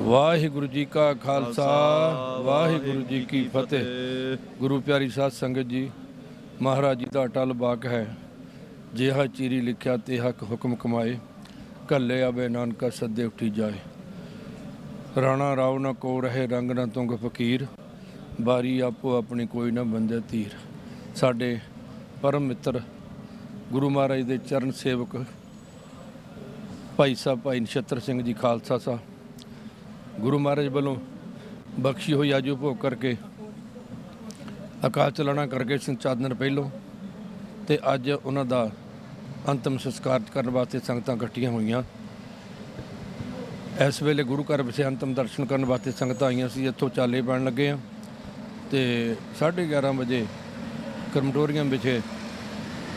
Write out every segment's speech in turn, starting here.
ਵਾਹਿਗੁਰੂ ਜੀ ਕਾ ਖਾਲਸਾ ਵਾਹਿਗੁਰੂ ਜੀ ਕੀ ਫਤਿਹ। ਗੁਰੂ ਪਿਆਰੀ ਸਾਧ ਸੰਗਤ ਜੀ ਮਹਾਰਾਜ ਜੀ ਦਾ ਅਟਲ ਬਾਕ ਹੈ ਜਿਹਾ ਚੀਰੀ ਲਿਖਿਆ ਤੇ ਹੱਕ ਹੁਕਮ ਕਮਾਏ ਕੱਲੇ ਆਵੇ ਨਾਨਕਾ ਸੱਦੇ ਉੱਠੀ ਜਾਏ। ਰਾਣਾ ਰਾਵ ਨਾ ਕੋ ਰਹੇ ਰੰਗ ਨਾ ਤੁੰਗ ਫਕੀਰ ਬਾਰੀ ਆਪੋ ਆਪਣੀ ਕੋਈ ਨਾ ਬੰਦੇ ਧੀਰ। ਸਾਡੇ ਪਰਮ ਮਿੱਤਰ ਗੁਰੂ ਮਹਾਰਾਜ ਦੇ ਚਰਨ ਸੇਵਕ ਭਾਈ ਸਾਹਿਬ ਭਾਈ ਨਛੱਤਰ ਸਿੰਘ ਜੀ ਖਾਲਸਾ ਸਾਹਿਬ ਗੁਰੂ ਮਹਾਰਾਜ ਵੱਲੋਂ ਬਖਸ਼ੀ ਹੋਈ ਆਜੋ ਭੋਗ ਕਰਕੇ, ਅਕਾਲ ਚਲਾਣਾ ਕਰਕੇ ਸੰਚਾਦਨ ਪਹਿਲੋਂ ਤੇ ਅੱਜ ਉਹਨਾਂ ਦਾ ਅੰਤਮ ਸੰਸਕਾਰ ਕਰਨ ਵਾਸਤੇ ਸੰਗਤਾਂ ਇਕੱਠੀਆਂ ਹੋਈਆਂ। ਇਸ ਵੇਲੇ ਗੁਰੂ ਘਰ ਵਿਖੇ ਅੰਤਮ ਦਰਸ਼ਨ ਕਰਨ ਵਾਸਤੇ ਸੰਗਤਾਂ ਆਈਆਂ ਸੀ, ਇੱਥੋਂ ਚਾਲੇ ਪੈਣ ਲੱਗੇ ਆ ਤੇ 11:30 ਵਜੇ ਕਰਮਟੋਰੀਅਮ ਵਿਖੇ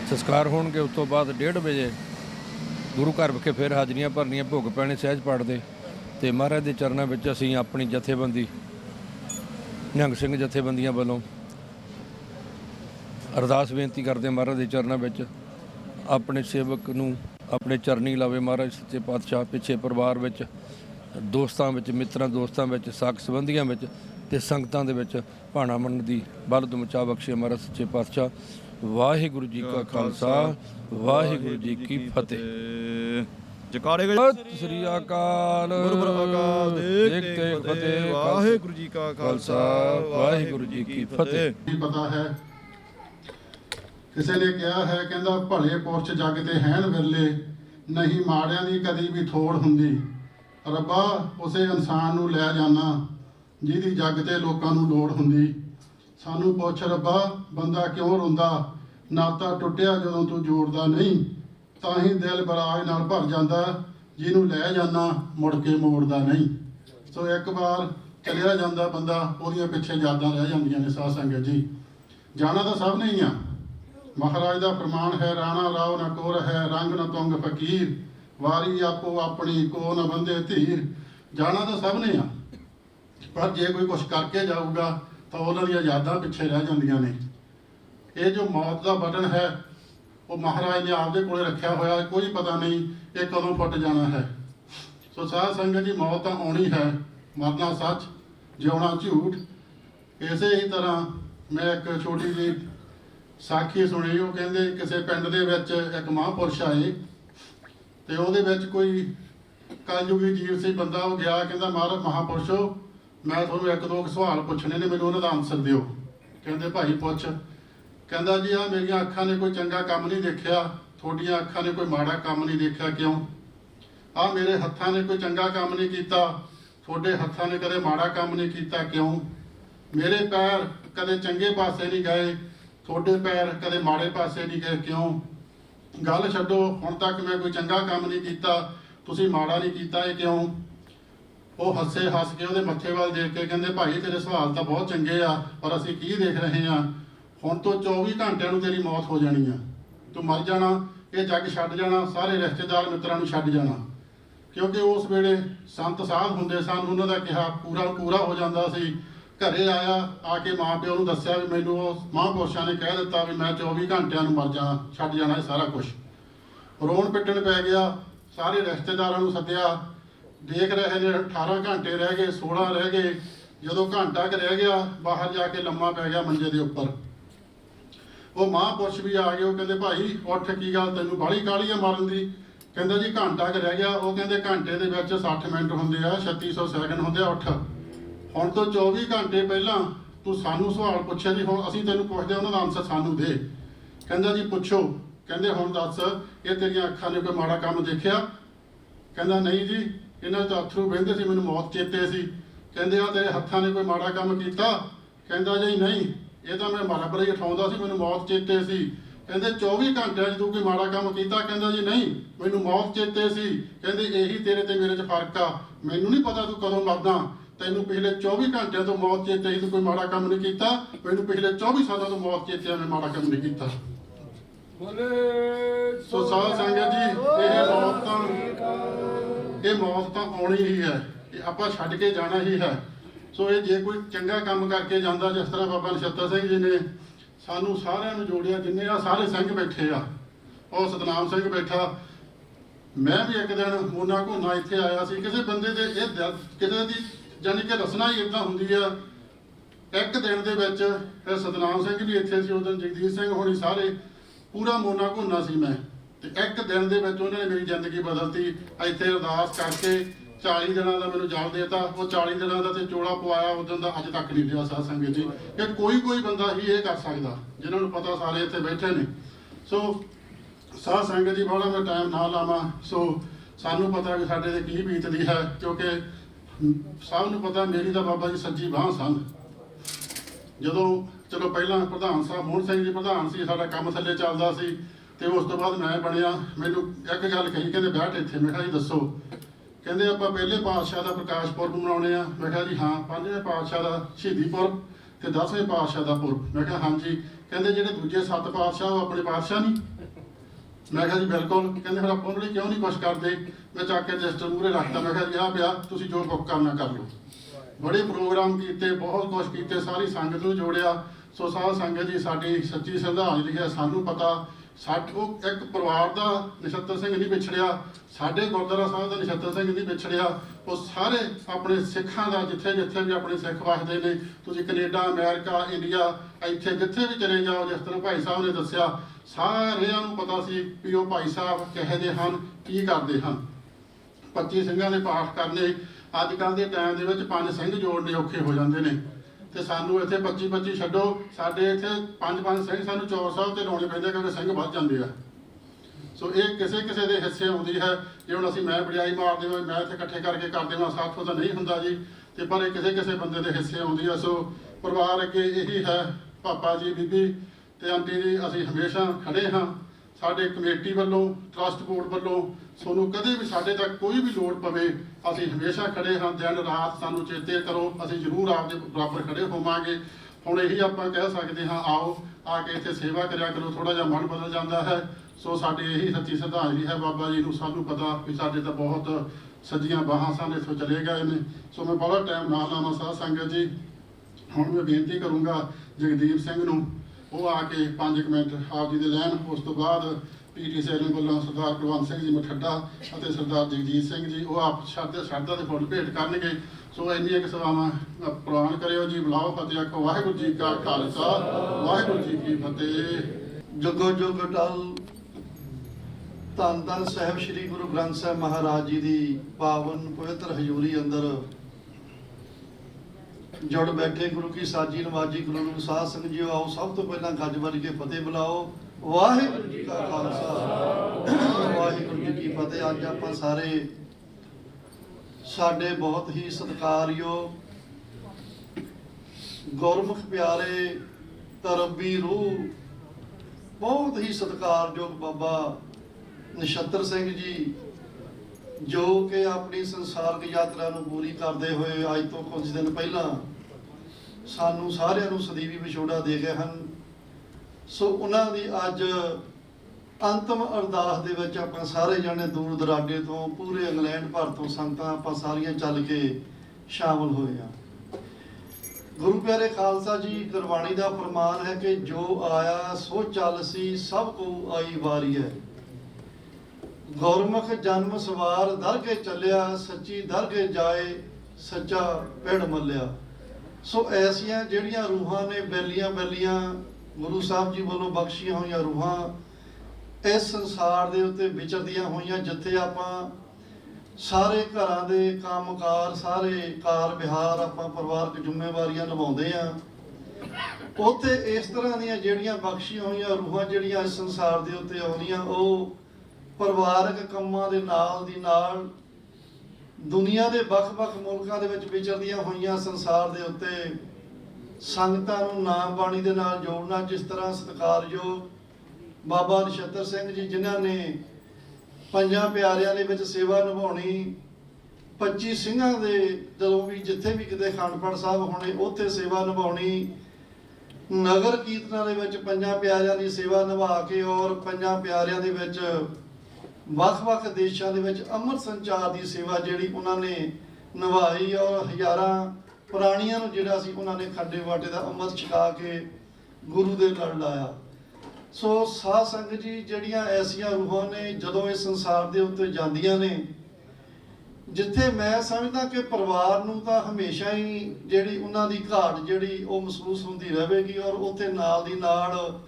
ਸੰਸਕਾਰ ਹੋਣਗੇ, ਉਸ ਤੋਂ ਬਾਅਦ 1:30 ਵਜੇ ਗੁਰੂ ਘਰ ਵਿਖੇ ਫਿਰ ਹਾਜ਼ਰੀਆਂ ਭਰਨੀਆਂ, ਭੋਗ ਪੈਣੇ ਸਹਿਜ ਪਾਠ ਦੇ। ਤੇ ਮਹਾਰਾਜ ਦੇ ਚਰਨਾਂ ਵਿੱਚ ਅਸੀਂ ਆਪਣੀ ਜਥੇਬੰਦੀ, ਨਿਹੰਗ ਸਿੰਘ ਜਥੇਬੰਦੀਆਂ ਵੱਲੋਂ ਅਰਦਾਸ ਬੇਨਤੀ ਕਰਦੇ ਹਾਂ ਮਹਾਰਾਜ ਦੇ ਚਰਨਾਂ ਵਿੱਚ, ਆਪਣੇ ਸੇਵਕ ਨੂੰ ਆਪਣੇ ਚਰਨੀ ਲਾਵੇ ਮਹਾਰਾਜ ਸੱਚੇ ਪਾਤਸ਼ਾਹ, ਪਿੱਛੇ ਪਰਿਵਾਰ ਵਿੱਚ, ਦੋਸਤਾਂ ਵਿੱਚ, ਮਿੱਤਰਾਂ ਦੋਸਤਾਂ ਵਿੱਚ, ਸਾਖ ਸੰਬੰਧੀਆਂ ਵਿੱਚ ਤੇ ਸੰਗਤਾਂ ਦੇ ਵਿੱਚ ਭਾਣਾ ਮੰਨ ਦੀ ਬਲ ਤੁਮਚਾ ਬਖਸ਼ੇ ਮਹਾਰਾਜ ਸੱਚੇ ਪਾਤਸ਼ਾਹ। ਵਾਹਿਗੁਰੂ ਜੀ ਕਾ ਖਾਲਸਾ, ਵਾਹਿਗੁਰੂ ਜੀ ਕੀ ਫਤਿਹ। ਜਕਾਰੇ ਸਤਿ ਸ੍ਰੀ ਅਕਾਲ। ਗੁਰੂ ਪ੍ਰਭਾਕਾਲ ਦੇ ਦੇਖ ਤੇ ਫਤਿਹ। ਵਾਹਿਗੁਰੂ ਜੀ ਕਾ ਖਾਲਸਾ ਵਾਹਿਗੁਰੂ ਜੀ ਕੀ ਫਤਿਹ। ਕੀ ਪਤਾ ਹੈ? ਕਿਸੇ ਨੇ ਕਿਹਾ ਹੈ ਕਹਿੰਦਾ ਭਲੇ ਪੁਰਸ਼ ਜਗ ਤੇ ਹੈਨ ਵਿਰਲੇ ਨਹੀਂ ਮਾੜਿਆਂ ਦੀ ਕਦੀ ਵੀ ਥੋੜ ਹੁੰਦੀ। ਰੱਬਾ ਉਸੇ ਇਨਸਾਨ ਨੂੰ ਲੈ ਜਾਣਾ ਜਿਹਦੀ ਜਗ ਤੇ ਲੋਕਾਂ ਨੂੰ ਲੋੜ ਹੁੰਦੀ। ਸਾਨੂੰ ਪੁੱਛ ਰੱਬਾ ਬੰਦਾ ਕਿਉਂ ਰੋਂਦਾ? ਨਾਤਾ ਟੁੱਟਿਆ ਜਦੋਂ ਤੂੰ ਜੋੜਦਾ ਨਹੀਂ। ਤਾਂ ਹੀ ਦਿਲ ਬਰਾਜ ਨਾਲ ਭਰ ਜਾਂਦਾ, ਜਿਹਨੂੰ ਲੈ ਜਾਣਾ ਮੁੜ ਕੇ ਮੋੜਦਾ ਨਹੀਂ। ਸੋ ਇੱਕ ਵਾਰ ਚਲਿਆ ਜਾਂਦਾ ਬੰਦਾ, ਉਹਦੀਆਂ ਪਿੱਛੇ ਯਾਦਾਂ ਰਹਿ ਜਾਂਦੀਆਂ ਨੇ ਸਾਧ ਸੰਗਤ ਜੀ। ਜਾਣਾ ਤਾਂ ਸਭ ਨੇ ਹੀ ਆ। ਮਹਾਰਾਜ ਦਾ ਪ੍ਰਮਾਣ ਹੈ, ਰਾਣਾ ਰਾਵ ਨਾ ਕੋਰ ਹੈ, ਰੰਗ ਨਾ ਤੁੰਗ ਫਕੀਰ, ਵਾਰੀ ਆਪੋ ਆਪਣੀ, ਕੋ ਨਾ ਬੰਦੇ ਧੀਰ। ਜਾਣਾ ਤਾਂ ਸਭ ਨੇ ਆ। ਪਰ ਜੇ ਕੋਈ ਕੁਝ ਕਰਕੇ ਜਾਊਗਾ, ਤਾਂ ਉਹਨਾਂ ਦੀਆਂ ਯਾਦਾਂ ਪਿੱਛੇ ਰਹਿ ਜਾਂਦੀਆਂ ਨੇ। ਇਹ ਜੋ ਮੌਤ ਦਾ ਬਟਨ ਹੈ ਉਹ ਮਹਾਰਾਜ ਨੇ ਆਪਦੇ ਕੋਲੇ ਰੱਖਿਆ ਹੋਇਆ, ਕੋਈ ਪਤਾ ਨਹੀਂ ਇਹ ਕਦੋਂ ਫੁੱਟ ਜਾਣਾ ਹੈ। ਸੋ ਸਾਧ ਸੰਗਤ ਜੀ ਮੌਤ ਤਾਂ ਆਉਣੀ ਹੈ, ਮਰਨਾ ਸੱਚ, ਜਿਉਣਾ ਝੂਠ। ਇਸੇ ਹੀ ਤਰ੍ਹਾਂ ਮੈਂ ਇੱਕ ਛੋਟੀ ਜਿਹੀ ਸਾਖੀ ਸੁਣੀ, ਉਹ ਕਹਿੰਦੇ ਕਿਸੇ ਪਿੰਡ ਦੇ ਵਿੱਚ ਇੱਕ ਮਹਾਂਪੁਰਸ਼ ਆਏ ਤੇ ਉਹਦੇ ਵਿੱਚ ਕੋਈ ਕਲਯੁਗੀ ਜੀਵ ਸੀ, ਬੰਦਾ ਉਹ ਗਿਆ, ਕਹਿੰਦਾ, ਮਹਾਰਾਜ, ਮਹਾਂਪੁਰਸ਼ੋ, ਮੈਂ ਤੁਹਾਨੂੰ ਇੱਕ ਦੋ ਕੁ ਸਵਾਲ ਪੁੱਛਣੇ ਨੇ, ਮੈਨੂੰ ਉਹਨਾਂ ਦਾ ਆਨਸਰ ਦਿਓ। ਕਹਿੰਦੇ, ਭਾਈ, ਪੁੱਛ। ਕਹਿੰਦਾ ਜੀ ਆ ਮੇਰੀਆਂ ਅੱਖਾਂ ਨੇ ਕੋਈ ਚੰਗਾ ਕੰਮ ਨਹੀਂ ਦੇਖਿਆ, ਤੁਹਾਡੀਆਂ ਅੱਖਾਂ ਨੇ ਕੋਈ ਮਾੜਾ ਕੰਮ ਨਹੀਂ ਦੇਖਿਆ ਕਿਉਂ? ਆ ਮੇਰੇ ਹੱਥਾਂ ਨੇ ਕੋਈ ਚੰਗਾ ਕੰਮ ਨਹੀਂ ਕੀਤਾ, ਤੁਹਾਡੇ ਹੱਥਾਂ ਨੇ ਕਦੇ ਮਾੜਾ ਕੰਮ ਨਹੀਂ ਕੀਤਾ ਕਿਉਂ? ਮੇਰੇ ਪੈਰ ਕਦੇ ਚੰਗੇ ਪਾਸੇ ਨਹੀਂ ਗਏ, ਤੁਹਾਡੇ ਪੈਰ ਕਦੇ ਮਾੜੇ ਪਾਸੇ ਨਹੀਂ ਗਏ ਕਿਉਂ? ਗੱਲ ਛੱਡੋ, ਹੁਣ ਤੱਕ ਮੈਂ ਕੋਈ ਚੰਗਾ ਕੰਮ ਨਹੀਂ ਕੀਤਾ, ਤੁਸੀਂ ਮਾੜਾ ਨਹੀਂ ਕੀਤਾ ਇਹ ਕਿਉਂ? ਉਹ ਹੱਸੇ ਹੱਸ ਕੇ ਉਹਦੇ ਮੱਥੇ ਵੱਲ ਦੇਖ ਕੇ ਕਹਿੰਦੇ, ਭਾਈ, ਤੇਰੇ ਸਵਾਲ ਤਾਂ ਬਹੁਤ ਚੰਗੇ ਆ, ਪਰ ਅਸੀਂ ਕੀ ਦੇਖ ਰਹੇ ਆ ਹੁਣ ਤੋਂ 24 ਘੰਟਿਆਂ ਨੂੰ ਤੇਰੀ ਮੌਤ ਹੋ ਜਾਣੀ ਆ। ਤੂੰ ਮਰ ਜਾਣਾ, ਇਹ ਜੱਗ ਛੱਡ ਜਾਣਾ, ਸਾਰੇ ਰਿਸ਼ਤੇਦਾਰ ਮਿੱਤਰਾਂ ਨੂੰ ਛੱਡ ਜਾਣਾ। ਕਿਉਂਕਿ ਉਸ ਵੇਲੇ ਸੰਤ ਸਾਧ ਹੁੰਦੇ ਸਨ, ਉਹਨਾਂ ਦਾ ਕਿਹਾ ਪੂਰਾ ਪੂਰਾ ਹੋ ਜਾਂਦਾ ਸੀ। ਘਰੇ ਆਇਆ, ਆ ਕੇ ਮਾਂ ਪਿਓ ਨੂੰ ਦੱਸਿਆ ਵੀ ਮੈਨੂੰ ਉਹ ਮਹਾਂਪੁਰਸ਼ਾਂ ਨੇ ਕਹਿ ਦਿੱਤਾ ਵੀ ਮੈਂ 24 ਘੰਟਿਆਂ ਨੂੰ ਮਰ ਜਾਣਾ, ਛੱਡ ਜਾਣਾ ਇਹ ਸਾਰਾ ਕੁਝ ਰੋਣ ਪਿੱਟਣ ਪੈ ਗਿਆ, ਸਾਰੇ ਰਿਸ਼ਤੇਦਾਰਾਂ ਨੂੰ ਸੱਦਿਆ। ਦੇਖ ਰਹੇ ਨੇ 18 ਘੰਟੇ ਰਹਿ ਗਏ 16 ਰਹਿ ਗਏ, ਜਦੋਂ ਘੰਟਾ ਕੁ ਰਹਿ ਗਿਆ, ਬਾਹਰ ਜਾ ਕੇ ਲੰਮਾ ਪੈ ਗਿਆ ਮੰਜੇ ਦੇ ਉੱਪਰ। ਉਹ ਮਹਾਂਪੁਰਸ਼ ਵੀ ਆ ਗਏ ਉਹ ਕਹਿੰਦੇ, ਭਾਈ, ਉੱਠ, ਕੀ ਗੱਲ ਤੈਨੂੰ ਬਾਹਲੀ ਕਾਹਲੀ ਆ ਮਰਨ ਦੀ? ਕਹਿੰਦਾ ਜੀ, ਘੰਟਾ ਕੁ ਰਹਿ ਗਿਆ, ਉਹ ਕਹਿੰਦੇ, ਘੰਟੇ ਦੇ ਵਿੱਚ 60 ਮਿੰਟ ਹੁੰਦੇ ਆ 3600 ਸੈਕਿੰਡ ਹੁੰਦੇ ਆ, ਉੱਠ। ਹੁਣ ਤੋਂ 24 ਘੰਟੇ ਪਹਿਲਾਂ ਤੂੰ ਸਾਨੂੰ ਸਵਾਲ ਪੁੱਛਿਆ ਜੀ ਹੁਣ ਅਸੀਂ ਤੈਨੂੰ ਪੁੱਛਦੇ ਉਹਨਾਂ ਦਾ ਆਨਸਰ ਸਾਨੂੰ ਦੇ। ਕਹਿੰਦਾ ਜੀ, ਪੁੱਛੋ। ਕਹਿੰਦੇ, ਹੁਣ ਦੱਸ, ਇਹ ਤੇਰੀਆਂ ਅੱਖਾਂ ਨੇ ਕੋਈ ਮਾੜਾ ਕੰਮ ਦੇਖਿਆ? ਕਹਿੰਦਾ, ਨਹੀਂ ਜੀ, ਇਹਨਾਂ ਤਾਂ ਅਥਰੂ ਵਹਿੰਦੇ ਸੀ, ਮੈਨੂੰ ਮੌਤ ਚੇਤੇ ਸੀ। ਕਹਿੰਦੇ ਆ ਤੇਰੇ ਹੱਥਾਂ ਨੇ ਕੋਈ ਮਾੜਾ ਕੰਮ ਕੀਤਾ? ਕਹਿੰਦਾ ਜੀ ਨਹੀਂ। ਇਹ ਤਾਂ ਮੈਂ ਬਰਾਬਰ ਹੀ ਉਠਾਉਂਦਾ ਸੀ ਮੈਨੂੰ ਮੌਤ ਚੇਤੇ ਸੀ। ਕਹਿੰਦੇ 24 ਘੰਟਿਆਂ 'ਚ ਤੂੰ ਕੋਈ ਮਾੜਾ ਕੰਮ ਕੀਤਾ? ਕਹਿੰਦਾ ਜੀ ਨਹੀਂ ਮੈਨੂੰ ਮੌਤ ਚੇਤੇ ਸੀ। ਕਹਿੰਦੇ ਇਹੀ ਤੇਰੇ ਤੇ ਮੇਰੇ 'ਚ ਫ਼ਰਕ ਆ। ਮੈਨੂੰ ਨਹੀਂ ਪਤਾ ਤੂੰ ਕਦੋਂ ਮਰਦਾ। ਤੈਨੂੰ ਪਿਛਲੇ 24 ਘੰਟਿਆਂ ਤੋਂ ਮੌਤ ਚੇਤੇ ਸੀ ਤੂੰ ਕੋਈ ਮਾੜਾ ਕੰਮ ਨਹੀਂ ਕੀਤਾ। ਮੈਨੂੰ ਪਿਛਲੇ 24 ਸਾਲਾਂ ਤੋਂ ਮੌਤ ਚੇਤੇ ਆ ਮੈਂ ਮਾੜਾ ਕੰਮ ਨਹੀਂ ਕੀਤਾ। ਸੋ ਸਾਧ ਸੰਗਤ ਜੀ ਇਹ ਮੌਤ ਤਾਂ ਇਹ ਮੌਤ ਤਾਂ ਆਉਣੀ ਹੀ ਹੈ। ਇਹ ਆਪਾਂ ਛੱਡ ਕੇ ਜਾਣਾ ਹੀ ਹੈ। ਸੋ ਇਹ ਜੇ ਕੋਈ ਚੰਗਾ ਕੰਮ ਕਰਕੇ ਜਾਂਦਾ, ਜਿਸ ਤਰ੍ਹਾਂ ਬਾਬਾ ਨਛੱਤਰ ਸਿੰਘ ਜੀ ਨੇ ਸਾਨੂੰ ਸਾਰਿਆਂ ਨੂੰ ਜੋੜਿਆ, ਜਿੰਨੇ ਆ ਸਾਰੇ ਸਿੰਘ ਬੈਠੇ ਆ, ਉਹ ਸਤਨਾਮ ਸਿੰਘ ਬੈਠਾ। ਮੈਂ ਵੀ ਇੱਕ ਦਿਨ ਮੋਨਾ ਘੋਨਾ ਇੱਥੇ ਆਇਆ ਸੀ, ਕਿਸੇ ਬੰਦੇ ਦੇ ਇਹ ਦਿਲ- ਕਿਸੇ ਦੀ ਜਾਨੀ ਕਿ ਰਸਨਾ ਹੀ ਇਦਾਂ ਹੁੰਦੀ ਆ। ਇੱਕ ਦਿਨ ਦੇ ਵਿੱਚ ਇਹ ਸਤਨਾਮ ਸਿੰਘ ਵੀ ਇੱਥੇ ਸੀ, ਉਦੋਂ ਜਗਦੀਪ ਸਿੰਘ ਹੋਣੀ ਸਾਰੇ, ਪੂਰਾ ਮੋਨਾ ਘੋਨਾ ਸੀ ਮੈਂ। ਤੇ ਇੱਕ ਦਿਨ ਦੇ ਵਿੱਚ ਉਹਨਾਂ ਨੇ ਮੇਰੀ ਜ਼ਿੰਦਗੀ ਬਦਲਤੀ, ਇੱਥੇ ਅਰਦਾਸ ਕਰਕੇ 40 ਦਿਨਾਂ ਦਾ ਮੈਨੂੰ ਜਲ ਦੇਤਾ, ਉਹ 40 ਦਿਨਾਂ ਦਾ ਤੇ ਚੋਲਾ ਪਵਾਇਆ ਉਦੋਂ ਦਾ ਅੱਜ ਤੱਕ ਨਹੀਂ ਲਿਆ ਸਾਧ ਸੰਗਤ ਜੀ। ਕਿ ਕੋਈ ਕੋਈ ਬੰਦਾ ਹੀ ਇਹ ਕਰ ਸਕਦਾ ਜਿਨ੍ਹਾਂ ਨੂੰ ਪਤਾ ਸਾਰੇ ਇੱਥੇ ਬੈਠੇ ਨੇ। ਸੋ ਸਾਧ ਸੰਗਤ ਜੀ, ਬੜਾ ਮੈਂ ਟਾਈਮ ਨਾ ਲਾਵਾਂ। ਸੋ ਸਾਨੂੰ ਪਤਾ ਕਿ ਸਾਡੇ ਤੇ ਕੀ ਬੀਤਦੀ ਹੈ, ਕਿਉਂਕਿ ਸਭ ਨੂੰ ਪਤਾ ਮੇਰੀ ਤਾਂ ਬਾਬਾ ਜੀ ਸੱਜੀ ਬਾਹ ਸਨ। ਜਦੋਂ, ਚਲੋ ਪਹਿਲਾਂ ਪ੍ਰਧਾਨ ਸਾਹਿਬ ਮੋਹਨ ਸਿੰਘ ਜੀ ਪ੍ਰਧਾਨ ਸੀ, ਸਾਡਾ ਕੰਮ ਥੱਲੇ ਚੱਲਦਾ ਸੀ, ਤੇ ਉਸ ਤੋਂ ਬਾਅਦ ਮੈਂ ਬਣਿਆ। ਮੈਨੂੰ ਇੱਕ ਗੱਲ ਕਹੀ, ਕਹਿੰਦੇ ਬੈਠ ਇੱਥੇ। ਮੈਂ ਕਿਹਾ ਜੀ, ਦੱਸੋ। ਕਹਿੰਦੇ ਆਪਾਂ ਪਹਿਲੇ ਪਾਤਸ਼ਾਹ ਦਾ ਪ੍ਰਕਾਸ਼ ਪੁਰਬ ਮਨਾਉਣੇ ਆ। ਮੈਂ ਕਿਹਾ ਜੀ ਹਾਂ, ਪੰਜਵੇਂ ਪਾਤਸ਼ਾਹ ਦਾ ਸ਼ਹੀਦੀ ਪੁਰਬ ਤੇ 10ਵੇਂ ਪਾਤਸ਼ਾਹ ਦਾ ਪੁਰਬ। ਮੈਂ ਕਿਹਾ ਹਾਂਜੀ, ਕਹਿੰਦੇ ਜਿਹੜੇ ਦੂਜੇ ਸੱਤ ਪਾਤਸ਼ਾਹ ਉਹ ਆਪਣੇ ਪਾਤਸ਼ਾਹ ਨਹੀਂ। ਮੈਂ ਕਿਹਾ ਜੀ ਬਿਲਕੁਲ, ਕਹਿੰਦੇ ਫਿਰ ਆਪਾਂ ਉਹਨਾਂ ਲਈ ਕਿਉਂ ਨਹੀਂ ਕੁਛ ਕਰਦੇ? ਮੈਂ ਚੱਕ ਕੇ ਰਜਿਸਟਰ ਮੂਰੇ ਰੱਖਤਾ, ਮੈਂ ਕਿਹਾ ਜੀ ਆਹ ਪਿਆ, ਤੁਸੀਂ ਜੋ ਬੁੱਕ ਕਰਨਾ ਕਰ ਲਓ। ਬੜੇ ਪ੍ਰੋਗਰਾਮ ਕੀਤੇ, ਬਹੁਤ ਕੁਝ ਕੀਤੇ, ਸਾਰੀ ਸੰਗਤ ਨੂੰ ਜੋੜਿਆ। ਸੋ ਸਾਧ ਸੰਗਤ ਜੀ, ਸਾਡੀ ਸੱਚੀ ਸ਼ਰਧਾਂਜਲੀ ਹੈ, ਸਾਨੂੰ ਪਤਾ ਸਾਡ ਉਹ ਇੱਕ ਪਰਿਵਾਰ ਦਾ ਨਛੱਤਰ ਸਿੰਘ ਨਹੀਂ ਵਿਛੜਿਆ, ਸਾਡੇ ਗੁਰਦੁਆਰਾ ਸਾਹਿਬ ਦਾ ਨਛੱਤਰ ਸਿੰਘ ਨਹੀਂ ਵਿਛੜਿਆ। ਉਹ ਸਾਰੇ ਆਪਣੇ ਸਿੱਖਾਂ ਦਾ, ਜਿੱਥੇ ਜਿੱਥੇ ਵੀ ਆਪਣੇ ਸਿੱਖ ਵਸਦੇ ਨੇ, ਤੁਸੀਂ ਕੈਨੇਡਾ, ਅਮਰੀਕਾ, ਇੰਡੀਆ, ਇੱਥੇ ਜਿੱਥੇ ਵੀ ਚਲੇ ਜਾਓ, ਜਿਸ ਤਰ੍ਹਾਂ ਭਾਈ ਸਾਹਿਬ ਨੇ ਦੱਸਿਆ, ਸਾਰਿਆਂ ਨੂੰ ਪਤਾ ਸੀ ਵੀ ਉਹ ਭਾਈ ਸਾਹਿਬ ਕਿਹੋ ਜਿਹੇ ਹਨ, ਕੀ ਕਰਦੇ ਹਨ। 25 ਸਿੰਘਾਂ ਦੇ ਪਾਠ ਕਰਨੇ, ਅੱਜ ਕੱਲ ਦੇ ਟਾਈਮ ਦੇ ਵਿੱਚ ਪੰਜ ਸਿੰਘ ਜੋੜਨੇ ਔਖੇ ਹੋ ਜਾਂਦੇ ਨੇ। ਤੇ ਸਾਨੂੰ ਇੱਥੇ 25 25 ਛੱਡੋ। ਸਾਡੇ ਇੱਥੇ ਪੰਜ ਪੰਜ ਸਿੰਘ ਸਾਨੂੰ ਚੌਰ ਸਾਹਿਬ ਤੇ ਲਾਉਣੇ ਪੈਂਦੇ ਕਿਉਂਕਿ ਸਿੰਘ ਵੱਧ ਜਾਂਦੇ ਆ। ਸੋ ਇਹ ਕਿਸੇ ਕਿਸੇ ਦੇ ਹਿੱਸੇ ਆਉਂਦੀ ਹੈ। ਜੇ ਹੁਣ ਅਸੀਂ ਮੈਂ ਵਡਿਆਈ ਮਾਰਦੇ ਹੋਏ ਮੈਂ ਇੱਥੇ ਇਕੱਠੇ ਕਰਕੇ ਕਰਦੇ ਹਾਂ ਸਾਥੋਂ ਤਾਂ ਨਹੀਂ ਹੁੰਦਾ ਜੀ। ਤੇ ਪਰ ਇਹ ਕਿਸੇ ਕਿਸੇ ਬੰਦੇ ਦੇ ਹਿੱਸੇ ਆਉਂਦੀ ਹੈ ਸੋ ਪਰਿਵਾਰ ਅੱਗੇ ਇਹੀ ਹੈ, ਪਾਪਾ ਜੀ, ਬੀਬੀ ਤੇ ਆਂਟੀ ਜੀ, ਅਸੀਂ ਹਮੇਸ਼ਾ ਖੜੇ ਹਾਂ। ਸਾਡੇ ਕਮੇਟੀ ਵੱਲੋਂ ਟਰਸਟ ਬੋਰਡ ਵੱਲੋਂ ਤੁਹਾਨੂੰ ਕਦੇ ਵੀ ਸਾਡੇ ਤੱਕ ਕੋਈ ਵੀ ਲੋੜ ਪਵੇ, ਅਸੀਂ ਹਮੇਸ਼ਾ ਖੜੇ ਹਾਂ, ਦਿਨ ਰਾਤ ਸਾਨੂੰ ਚੇਤੇ ਕਰੋ, ਅਸੀਂ ਜ਼ਰੂਰ ਆਪਦੇ ਬਰਾਬਰ ਖੜੇ ਹੋਵਾਂਗੇ। ਹੁਣ ਇਹੀ ਆਪਾਂ ਕਹਿ ਸਕਦੇ ਹਾਂ, ਆਓ, ਆ ਕੇ ਇੱਥੇ ਸੇਵਾ ਕਰਿਆ ਕਰੋ ਥੋੜਾ ਜਿਹਾ ਮਨ ਬਦਲ ਜਾਂਦਾ ਹੈ। ਸੋ ਸਾਡੀ ਇਹੀ ਸੱਚੀ ਸ਼ਰਧਾਂਜਲੀ ਹੈ ਬਾਬਾ ਜੀ ਨੂੰ, ਸਾਨੂੰ ਪਤਾ ਵੀ ਸਾਡੇ ਤਾਂ ਬਹੁਤ ਸੱਜੀਆਂ ਬਾਹਾਂ ਸਨ ਇੱਥੋਂ ਚਲੇ ਗਏ ਨੇ। ਸੋ ਮੈਂ ਬਹੁਤ ਟਾਈਮ ਨਾ ਲਾਵਾਂ ਸਾਧ ਸੰਗਤ ਜੀ। ਹੁਣ ਮੈਂ ਬੇਨਤੀ ਕਰੂੰਗਾ ਜਗਦੀਪ ਸਿੰਘ ਨੂੰ ਉਹ ਆ ਕੇ 5 ਮਿੰਟ ਆਪ ਜੀ ਦੇ ਲੈਣ। ਉਸ ਤੋਂ ਬਾਅਦ ਪੀਟੀ ਸੈਰਨ ਵੱਲੋਂ ਸਰਦਾਰ ਕੁਲਵੰਤ ਸਿੰਘ ਜੀ ਮਠੱਡਾ ਅਤੇ ਸਰਦਾਰ ਜਗਜੀਤ ਸਿੰਘ ਜੀ, ਉਹ ਆਪ ਸ਼ਰਧਾ ਸ਼ਰਧਾ ਦੇ ਫੁੱਲ ਭੇਟ ਕਰਨਗੇ। ਸੋ ਇੰਨੀਆਂ ਕੁ ਸੇਵਾਵਾਂ ਪ੍ਰਵਾਨ ਕਰਿਓ ਜੀ। ਬੁਲਾਓ ਫਤਿਹ, ਆਖੋ ਵਾਹਿਗੁਰੂ ਜੀ ਕਾ ਖਾਲਸਾ। ਵਾਹਿਗੁਰੂ ਜੀ ਕੀ ਫਤਿਹ। ਜੁਗੋ ਜੁਗ ਟਲ ਧੰਨ ਧੰਨ ਸਾਹਿਬ ਸ੍ਰੀ ਗੁਰੂ ਗ੍ਰੰਥ ਸਾਹਿਬ ਮਹਾਰਾਜ ਜੀ ਦੀ ਪਾਵਨ ਪਵਿੱਤਰ ਹਜ਼ੂਰੀ ਅੰਦਰ ਜੁੜ ਬੈਠੇ ਗੁਰੂ ਕੀ ਸਾਜੀ ਨਵਾਜੀ ਗੁਰੂ ਨੂੰ ਸਾਧ ਸੰਗਤ ਜੀਓ, ਆਓ ਸਭ ਤੋਂ ਪਹਿਲਾਂ ਗੱਜ ਵੱਜ ਕੇ ਫਤਿਹ ਬੁਲਾਓ। ਵਾਹਿਗੁਰੂ ਜੀ ਕਾ ਖਾਲਸਾ। ਵਾਹਿਗੁਰੂ ਜੀ ਕੀ ਫਤਿਹ। ਅੱਜ ਆਪਾਂ ਸਾਰੇ ਸਾਡੇ ਬਹੁਤ ਹੀ ਸਤਿਕਾਰਯੋਗ, ਗੁਰਮੁਖ ਪਿਆਰੇ ਤਰਬੀ ਰੂਹ, ਬਹੁਤ ਹੀ ਸਤਿਕਾਰਯੋਗ ਬਾਬਾ ਨਛੱਤਰ ਸਿੰਘ ਜੀ, ਜੋ ਕਿ ਆਪਣੀ ਸੰਸਾਰਕ ਯਾਤਰਾ ਨੂੰ ਪੂਰੀ ਕਰਦੇ ਹੋਏ ਅੱਜ ਤੋਂ ਕੁਝ ਦਿਨ ਪਹਿਲਾਂ ਸਾਨੂੰ ਸਾਰਿਆਂ ਨੂੰ ਸਦੀਵੀ ਵਿਛੋੜਾ ਦੇ ਗਏ ਹਨ। ਸੋ ਉਹਨਾਂ ਦੀ ਅੱਜ ਅੰਤਮ ਅਰਦਾਸ ਦੇ ਵਿੱਚ ਆਪਾਂ ਸਾਰੇ ਜਣੇ ਦੂਰ ਦਰਾਡੇ ਤੋਂ, ਪੂਰੇ ਇੰਗਲੈਂਡ ਭਰ ਤੋਂ ਸੰਗਤਾਂ ਆਪਾਂ ਸਾਰੀਆਂ ਚੱਲ ਕੇ ਸ਼ਾਮਲ ਹੋਏ ਆ ਗੁਰੂ ਪਿਆਰੇ ਖਾਲਸਾ ਜੀ, ਗੁਰਬਾਣੀ ਦਾ ਫਰਮਾਨ ਹੈ ਕਿ ਜੋ ਆਇਆ ਸੋ ਚੱਲ ਸੀ, ਸਭ ਕੋ ਆਈ ਵਾਰੀ ਹੈ। ਗੁਰਮੁਖ ਜਨਮ ਸਵਾਰ ਦਰ ਕੇ ਚੱਲਿਆ, ਸੱਚੀ ਦਰ ਕੇ ਜਾਏ, ਸੱਚਾ ਪਿੜ ਮੱਲਿਆ। ਸੋ ਐਸੀਆਂ ਜਿਹੜੀਆਂ ਰੂਹਾਂ ਨੇ ਬੈਲੀਆਂ ਬੈਲੀਆਂ ਗੁਰੂ ਸਾਹਿਬ ਜੀ ਵੱਲੋਂ ਬਖਸ਼ੀਆਂ ਹੋਈਆਂ ਰੂਹਾਂ, ਇਸ ਸੰਸਾਰ ਦੇ ਉੱਤੇ ਵਿਚਰਦੀਆਂ ਹੋਈਆਂ, ਜਿੱਥੇ ਆਪਾਂ ਸਾਰੇ ਘਰਾਂ ਦੇ ਕੰਮਕਾਰ, ਸਾਰੇ ਕਾਰ ਵਿਹਾਰ ਆਪਾਂ ਪਰਿਵਾਰਕ ਜ਼ਿੰਮੇਵਾਰੀਆਂ ਨਿਭਾਉਂਦੇ ਆ ਉੱਥੇ ਇਸ ਤਰ੍ਹਾਂ ਦੀਆਂ ਜਿਹੜੀਆਂ ਬਖਸ਼ੀਆਂ ਹੋਈਆਂ ਰੂਹਾਂ ਜਿਹੜੀਆਂ ਇਸ ਸੰਸਾਰ ਦੇ ਉੱਤੇ ਆਉਂਦੀਆਂ, ਉਹ ਪਰਿਵਾਰਕ ਕੰਮਾਂ ਦੇ ਨਾਲ ਦੀ ਨਾਲ ਦੁਨੀਆ ਦੇ ਵੱਖ-ਵੱਖ ਮੁਲਕਾਂ ਦੇ ਵਿੱਚ ਵਿਚਰਦੀਆਂ ਹੋਈਆਂ ਸੰਸਾਰ ਦੇ ਉੱਤੇ ਸੰਗਤਾਂ ਨੂੰ ਨਾਮ ਬਾਣੀ ਦੇ ਨਾਲ ਜੋੜਨਾ, ਜਿਸ ਤਰ੍ਹਾਂ ਸਤਿਕਾਰਯੋਗ ਬਾਬਾ ਨਛੱਤਰ ਸਿੰਘ ਜੀ, ਜਿਨ੍ਹਾਂ ਨੇ ਪੰਜਾਂ ਪਿਆਰਿਆਂ ਦੇ ਵਿੱਚ ਸੇਵਾ ਨਿਭਾਉਣੀ 25 ਸਿੰਘਾਂ ਦੇ ਜਦੋਂ ਵੀ ਜਿੱਥੇ ਵੀ ਕਿਤੇ ਖੰਡਪੜ ਸਾਹਿਬ ਹੋਣੇ, ਉੱਥੇ ਸੇਵਾ ਨਿਭਾਉਣੀ, ਨਗਰ ਕੀਰਤਨਾਂ ਦੇ ਵਿੱਚ ਪੰਜਾਂ ਪਿਆਰਿਆਂ ਦੀ ਸੇਵਾ ਨਿਭਾ ਕੇ ਔਰ ਪੰਜਾਂ ਪਿਆਰਿਆਂ ਦੇ ਵਿੱਚ ਵੱਖ-ਵੱਖ ਦੇਸ਼ਾਂ ਦੇ ਵਿੱਚ ਅੰਮ੍ਰਿਤ ਸੰਚਾਰ ਦੀ ਸੇਵਾ ਜਿਹੜੀ ਉਹਨਾਂ ਨੇ ਨਿਭਾਈ ਔਰ ਹਜ਼ਾਰਾਂ ਪ੍ਰਾਣੀਆਂ ਨੂੰ ਜਿਹੜਾ ਸੀ ਉਹਨਾਂ ਨੇ ਖੱਡੇ ਵਾਟੇ ਦਾ ਅੰਮ੍ਰਿਤ ਛਕਾ ਕੇ ਗੁਰੂ ਦੇ ਨਾਲ ਲਾਇਆ। ਸੋ ਸਾਧ ਸੰਗਤ ਜੀ, ਜਿਹੜੀਆਂ ਐਸੀਆਂ ਰੂਹਾਂ ਨੇ, ਜਦੋਂ ਇਸ ਸੰਸਾਰ ਦੇ ਉੱਤੇ ਜਾਂਦੀਆਂ ਨੇ, ਜਿੱਥੇ ਮੈਂ ਸਮਝਦਾ ਕਿ ਪਰਿਵਾਰ ਨੂੰ ਤਾਂ ਹਮੇਸ਼ਾ ਹੀ ਜਿਹੜੀ ਉਹਨਾਂ ਦੀ ਘਾਟ ਜਿਹੜੀ ਉਹ ਮਹਿਸੂਸ ਹੁੰਦੀ ਰਹੇਗੀ, ਔਰ ਉੱਥੇ ਨਾਲ ਦੀ ਨਾਲ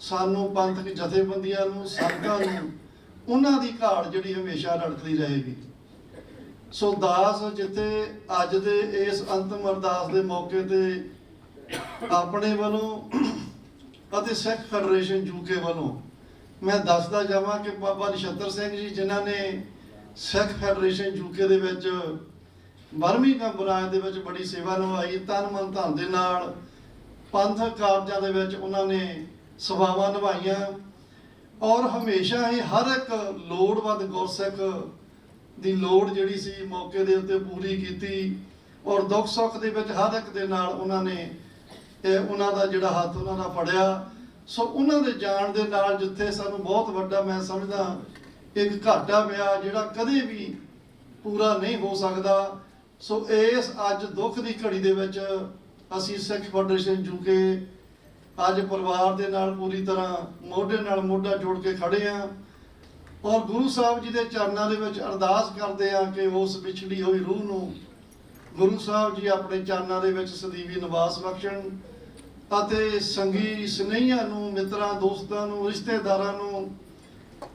ਸਾਨੂੰ ਪੰਥਕ ਜਥੇਬੰਦੀਆਂ ਨੂੰ, ਸੰਗਤਾਂ ਨੂੰ ਉਹਨਾਂ ਦੀ ਘਾਟ ਜਿਹੜੀ ਹਮੇਸ਼ਾ ਰੜਕਦੀ ਰਹੇਗੀ। ਸੋ ਦਾਸ ਜਿੱਥੇ ਅੱਜ ਦੇ ਇਸ ਅੰਤਮ ਅਰਦਾਸ ਦੇ ਮੌਕੇ ਤੇ ਆਪਣੇ ਵੱਲੋਂ ਅਤੇ ਸਿੱਖ ਫੈਡਰੇਸ਼ਨ ਯੂਕੇ ਵੱਲੋਂ ਮੈਂ ਦੱਸਦਾ ਜਾਵਾਂ ਕਿ ਬਾਬਾ ਨਛੱਤਰ ਸਿੰਘ ਜੀ ਜਿਨ੍ਹਾਂ ਨੇ ਸਿੱਖ ਫੈਡਰੇਸ਼ਨ ਯੂਕੇ ਦੇ ਵਿੱਚ 12ਵੀਂ ਕੰਬਰਾਜ ਦੇ ਵਿੱਚ ਬੜੀ ਸੇਵਾ ਨਿਭਾਈ, ਤਨ ਮਨ ਧਨ ਦੇ ਨਾਲ ਪੰਥਕ ਕਾਰਜਾਂ ਦੇ ਵਿੱਚ ਉਹਨਾਂ ਨੇ ਸੇਵਾਵਾਂ ਨਿਭਾਈਆਂ। ਔਰ ਹਮੇਸ਼ਾ ਹੀ ਹਰ ਇੱਕ ਲੋੜਵੰਦ ਗੁਰਸਿੱਖ ਦੀ ਲੋੜ ਜਿਹੜੀ ਸੀ ਮੌਕੇ ਦੇ ਉੱਤੇ ਪੂਰੀ ਕੀਤੀ ਔਰ ਦੁੱਖ ਸੁੱਖ ਦੇ ਵਿੱਚ ਹਰ ਇੱਕ ਦੇ ਨਾਲ ਉਹਨਾਂ ਨੇ ਉਹਨਾਂ ਦਾ ਜਿਹੜਾ ਹੱਥ ਉਹਨਾਂ ਦਾ ਫੜਿਆ। ਸੋ ਉਹਨਾਂ ਦੇ ਜਾਣ ਦੇ ਨਾਲ ਜਿੱਥੇ ਸਾਨੂੰ ਬਹੁਤ ਵੱਡਾ ਮੈਂ ਸਮਝਦਾ ਇੱਕ ਘਾਟਾ ਪਿਆ ਜਿਹੜਾ ਕਦੇ ਵੀ ਪੂਰਾ ਨਹੀਂ ਹੋ ਸਕਦਾ। ਸੋ ਇਸ ਅੱਜ ਦੁੱਖ ਦੀ ਘੜੀ ਦੇ ਵਿੱਚ ਅਸੀਂ ਸਿੱਖ ਫੈਡਰੇਸ਼ਨ ਜੂਕੇ ਅੱਜ ਪਰਿਵਾਰ ਦੇ ਨਾਲ ਪੂਰੀ ਤਰ੍ਹਾਂ ਮੋਢੇ ਨਾਲ ਮੋਢਾ ਜੋੜ ਕੇ ਖੜੇ ਆ। ਔਰ ਗੁਰੂ ਸਾਹਿਬ ਜੀ ਦੇ ਚਰਨਾਂ ਦੇ ਵਿੱਚ ਅਰਦਾਸ ਕਰਦੇ ਆ ਕਿ ਉਸ ਵਿਛੜੀ ਹੋਈ ਰੂਹ ਨੂੰ ਗੁਰੂ ਸਾਹਿਬ ਜੀ ਆਪਣੇ ਚਰਨਾਂ ਦੇ ਵਿੱਚ ਸਦੀਵੀ ਨਿਵਾਸ ਬਖਸ਼ਣ ਅਤੇ ਸੰਗੀ ਸਨੇਹੀਆਂ ਨੂੰ, ਮਿੱਤਰਾਂ, ਦੋਸਤਾਂ ਨੂੰ, ਰਿਸ਼ਤੇਦਾਰਾਂ ਨੂੰ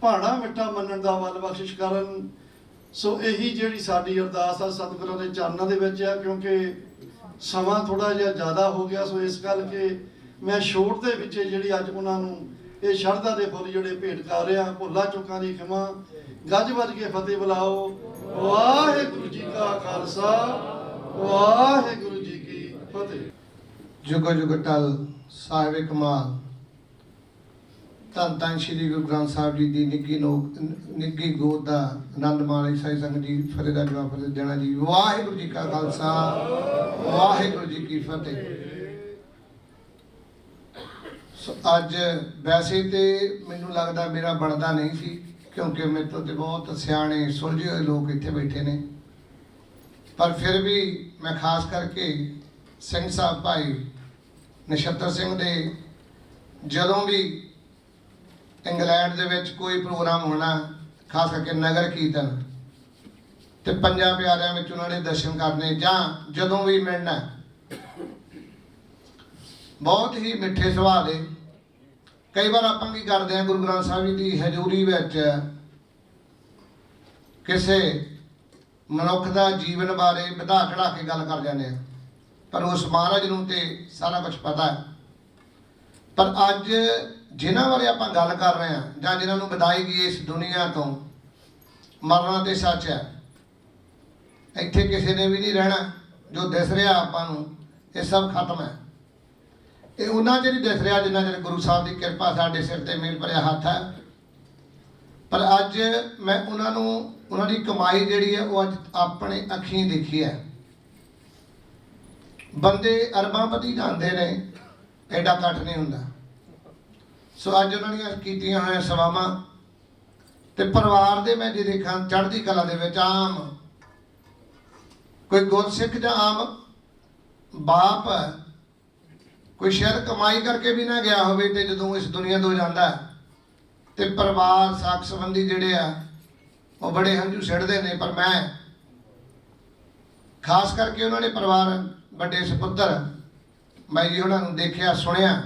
ਭਾਣਾ ਮਿੱਠਾ ਮੰਨਣ ਦਾ ਵੱਲ ਬਖਸ਼ਿਸ਼ ਕਰਨ। ਸੋ ਇਹੀ ਜਿਹੜੀ ਸਾਡੀ ਅਰਦਾਸ ਆ ਸਤਿਗੁਰਾਂ ਦੇ ਚਰਨਾਂ ਦੇ ਵਿੱਚ ਆ, ਕਿਉਂਕਿ ਸਮਾਂ ਥੋੜਾ ਜਿਹਾ ਜ਼ਿਆਦਾ ਹੋ ਗਿਆ। ਸੋ ਇਸ ਕਰਕੇ ਮੈਂ ਛੋਟ ਦੇ ਵਿੱਚ ਜਿਹੜੀ ਅੱਜ ਉਹਨਾਂ ਨੂੰ ਇਹ ਸ਼ਰਧਾ ਦੇ ਫੁੱਲ ਜਿਹੜੇ ਭੇਟ ਕਰ ਰਿਹਾ, ਭੁੱਲਾ ਚੁੱਕਾਂ ਦੀ ਖਿਮਾ, ਗੱਜ ਵੱਜ ਕੇ ਫਤਿਹ ਬੁਲਾਓ। ਵਾਹਿਗੁਰੂ ਜੀ ਕਾ ਖਾਲਸਾ, ਵਾਹਿਗੁਰੂ ਜੀ ਕੀ ਫਤਿਹ। ਜੁਗ ਜੁਗ ਟਲ ਸਾਹਿਬ ਕਮਾਲ। ਧੰਨ ਧੰਨ ਸ਼੍ਰੀ ਗੁਰੂ ਗ੍ਰੰਥ ਸਾਹਿਬ ਜੀ ਦੀ ਨਿੱਗੀ ਨੋਕ ਨਿੱਗੀ ਗੋਦ ਦਾ ਆਨੰਦ ਮਾਣੇ ਸਾਈ ਸੰਗਤ ਜੀ ਫਤਿਹ ਦਾ ਜਵਾਬ ਫਤਿਹ ਦੇਣਾ ਜੀ। ਵਾਹਿਗੁਰੂ ਜੀ ਕਾ ਖਾਲਸਾ, ਵਾਹਿਗੁਰੂ ਜੀ ਕੀ ਫਤਿਹ। ਸੋ ਅੱਜ ਵੈਸੇ ਤੇ ਮੈਨੂੰ ਲੱਗਦਾ ਮੇਰਾ ਬਣਦਾ ਨਹੀਂ ਸੀ, ਕਿਉਂਕਿ ਮੇਰੇ ਤੋਂ ਤੇ ਬਹੁਤ ਸਿਆਣੇ, ਸੁਲਝੇ ਹੋਏ ਲੋਕ ਇੱਥੇ ਬੈਠੇ ਨੇ। ਪਰ ਫਿਰ ਵੀ ਮੈਂ ਖਾਸ ਕਰਕੇ ਸਿੰਘ ਸਾਹਿਬ ਭਾਈ ਨਛੱਤਰ ਸਿੰਘ ਦੇ ਜਦੋਂ ਵੀ ਇੰਗਲੈਂਡ ਦੇ ਵਿੱਚ ਕੋਈ ਪ੍ਰੋਗਰਾਮ ਹੋਣਾ, ਖਾਸ ਕਰਕੇ ਨਗਰ ਕੀਰਤਨ, ਤੇ ਪੰਜਾਂ ਪਿਆਰਿਆਂ ਵਿੱਚ ਉਹਨਾਂ ਨੇ ਦਰਸ਼ਨ ਕਰਨੇ ਜਾਂ ਜਦੋਂ ਵੀ ਮਿਲਣਾ ਬਹੁਤ ਹੀ ਮਿੱਠੇ ਸੁਭਾਅ ਦੇ। ਕਈ ਵਾਰ ਆਪਾਂ ਕੀ ਕਰਦੇ ਹਾਂ, ਗੁਰੂ ਗ੍ਰੰਥ ਸਾਹਿਬ ਜੀ ਦੀ ਹਜ਼ੂਰੀ ਵਿੱਚ ਕਿਸੇ ਮਨੁੱਖ ਦਾ ਜੀਵਨ ਬਾਰੇ ਵਧਾ ਚੜਾ ਕੇ ਗੱਲ ਕਰ ਜਾਂਦੇ ਆ ਪਰ ਉਸ ਮਹਾਰਾਜ ਨੂੰ ਤੇ ਸਾਰਾ ਕੁਝ ਪਤਾ ਹੈ। ਪਰ ਅੱਜ ਜਿਨ੍ਹਾਂ ਬਾਰੇ ਆਪਾਂ ਗੱਲ ਕਰ ਰਹੇ ਹਾਂ, ਜਾਂ ਜਿਨ੍ਹਾਂ ਨੂੰ ਵਿਦਾਈ ਗਈ ਇਸ ਦੁਨੀਆ ਤੋਂ, ਮਰਨਾ ਤੇ ਸੱਚ ਹੈ। ਇੱਥੇ ਕਿਸੇ ਨੇ ਵੀ ਨਹੀਂ ਰਹਿਣਾ ਜੋ ਦਿਸ ਰਿਹਾ ਆਪਾਂ ਨੂੰ, ਇਹ ਸਭ ਖਤਮ ਹੈ। ਇਹ ਉਹਨਾਂ ਚਿਰ ਹੀ ਦਿਸ ਰਿਹਾ ਜਿੰਨਾ ਜਿਹੜੇ ਗੁਰੂ ਸਾਹਿਬ ਦੀ ਕਿਰਪਾ ਸਾਡੇ ਸਿਰ ਤੇ ਮੇਲ ਭਰਿਆ ਹੱਥ ਹੈ। ਪਰ ਅੱਜ ਮੈਂ ਉਹਨਾਂ ਨੂੰ, ਉਹਨਾਂ ਦੀ ਕਮਾਈ ਜਿਹੜੀ ਹੈ, ਉਹ ਅੱਜ ਆਪਣੇ ਅੱਖੀਂ ਦੇਖੀ ਹੈ। ਬੰਦੇ ਅਰਬਾਂਪਤੀ ਜਾਂਦੇ ਨੇ, ਐਡਾ ਕੱਟ ਨਹੀਂ ਹੁੰਦਾ। ਸੋ ਅੱਜ ਉਹਨਾਂ ਦੀਆਂ ਕੀਤੀਆਂ ਹੋਈਆਂ ਸੇਵਾਵਾਂ ਤੇ ਪਰਿਵਾਰ ਦੇ ਮੈਂ ਜੇ ਦੇਖਾਂ, ਚੜ੍ਹਦੀ ਕਲਾ ਦੇ ਵਿੱਚ ਆਮ, ਕੋਈ ਗੁਰਸਿੱਖ ਜਾਂ ਆਮ ਬਾਪ ਕੋਈ ਸ਼ਹਿਰ ਕਮਾਈ ਕਰਕੇ ਵੀ ਨਾ ਗਿਆ ਹੋਵੇ ਤੇ ਜਦੋਂ ਇਸ ਦੁਨੀਆ ਤੋਂ ਜਾਂਦਾ ਹੈ, ਤੇ ਪਰਿਵਾਰ ਸਾਖ ਸੰਬੰਧੀ ਜਿਹੜੇ ਆ ਉਹ ਬੜੇ ਹੰਝੂ ਛੱਡਦੇ ਨੇ ਪਰ ਮੈਂ ਖਾਸ ਕਰਕੇ ਉਹਨਾਂ ਨੇ ਪਰਿਵਾਰ ਵੱਡੇ ਸੁਪੁੱਤਰ ਮੈਂ ਜੀ ਉਹਨਾਂ ਨੂੰ ਦੇਖਿਆ ਸੁਣਿਆ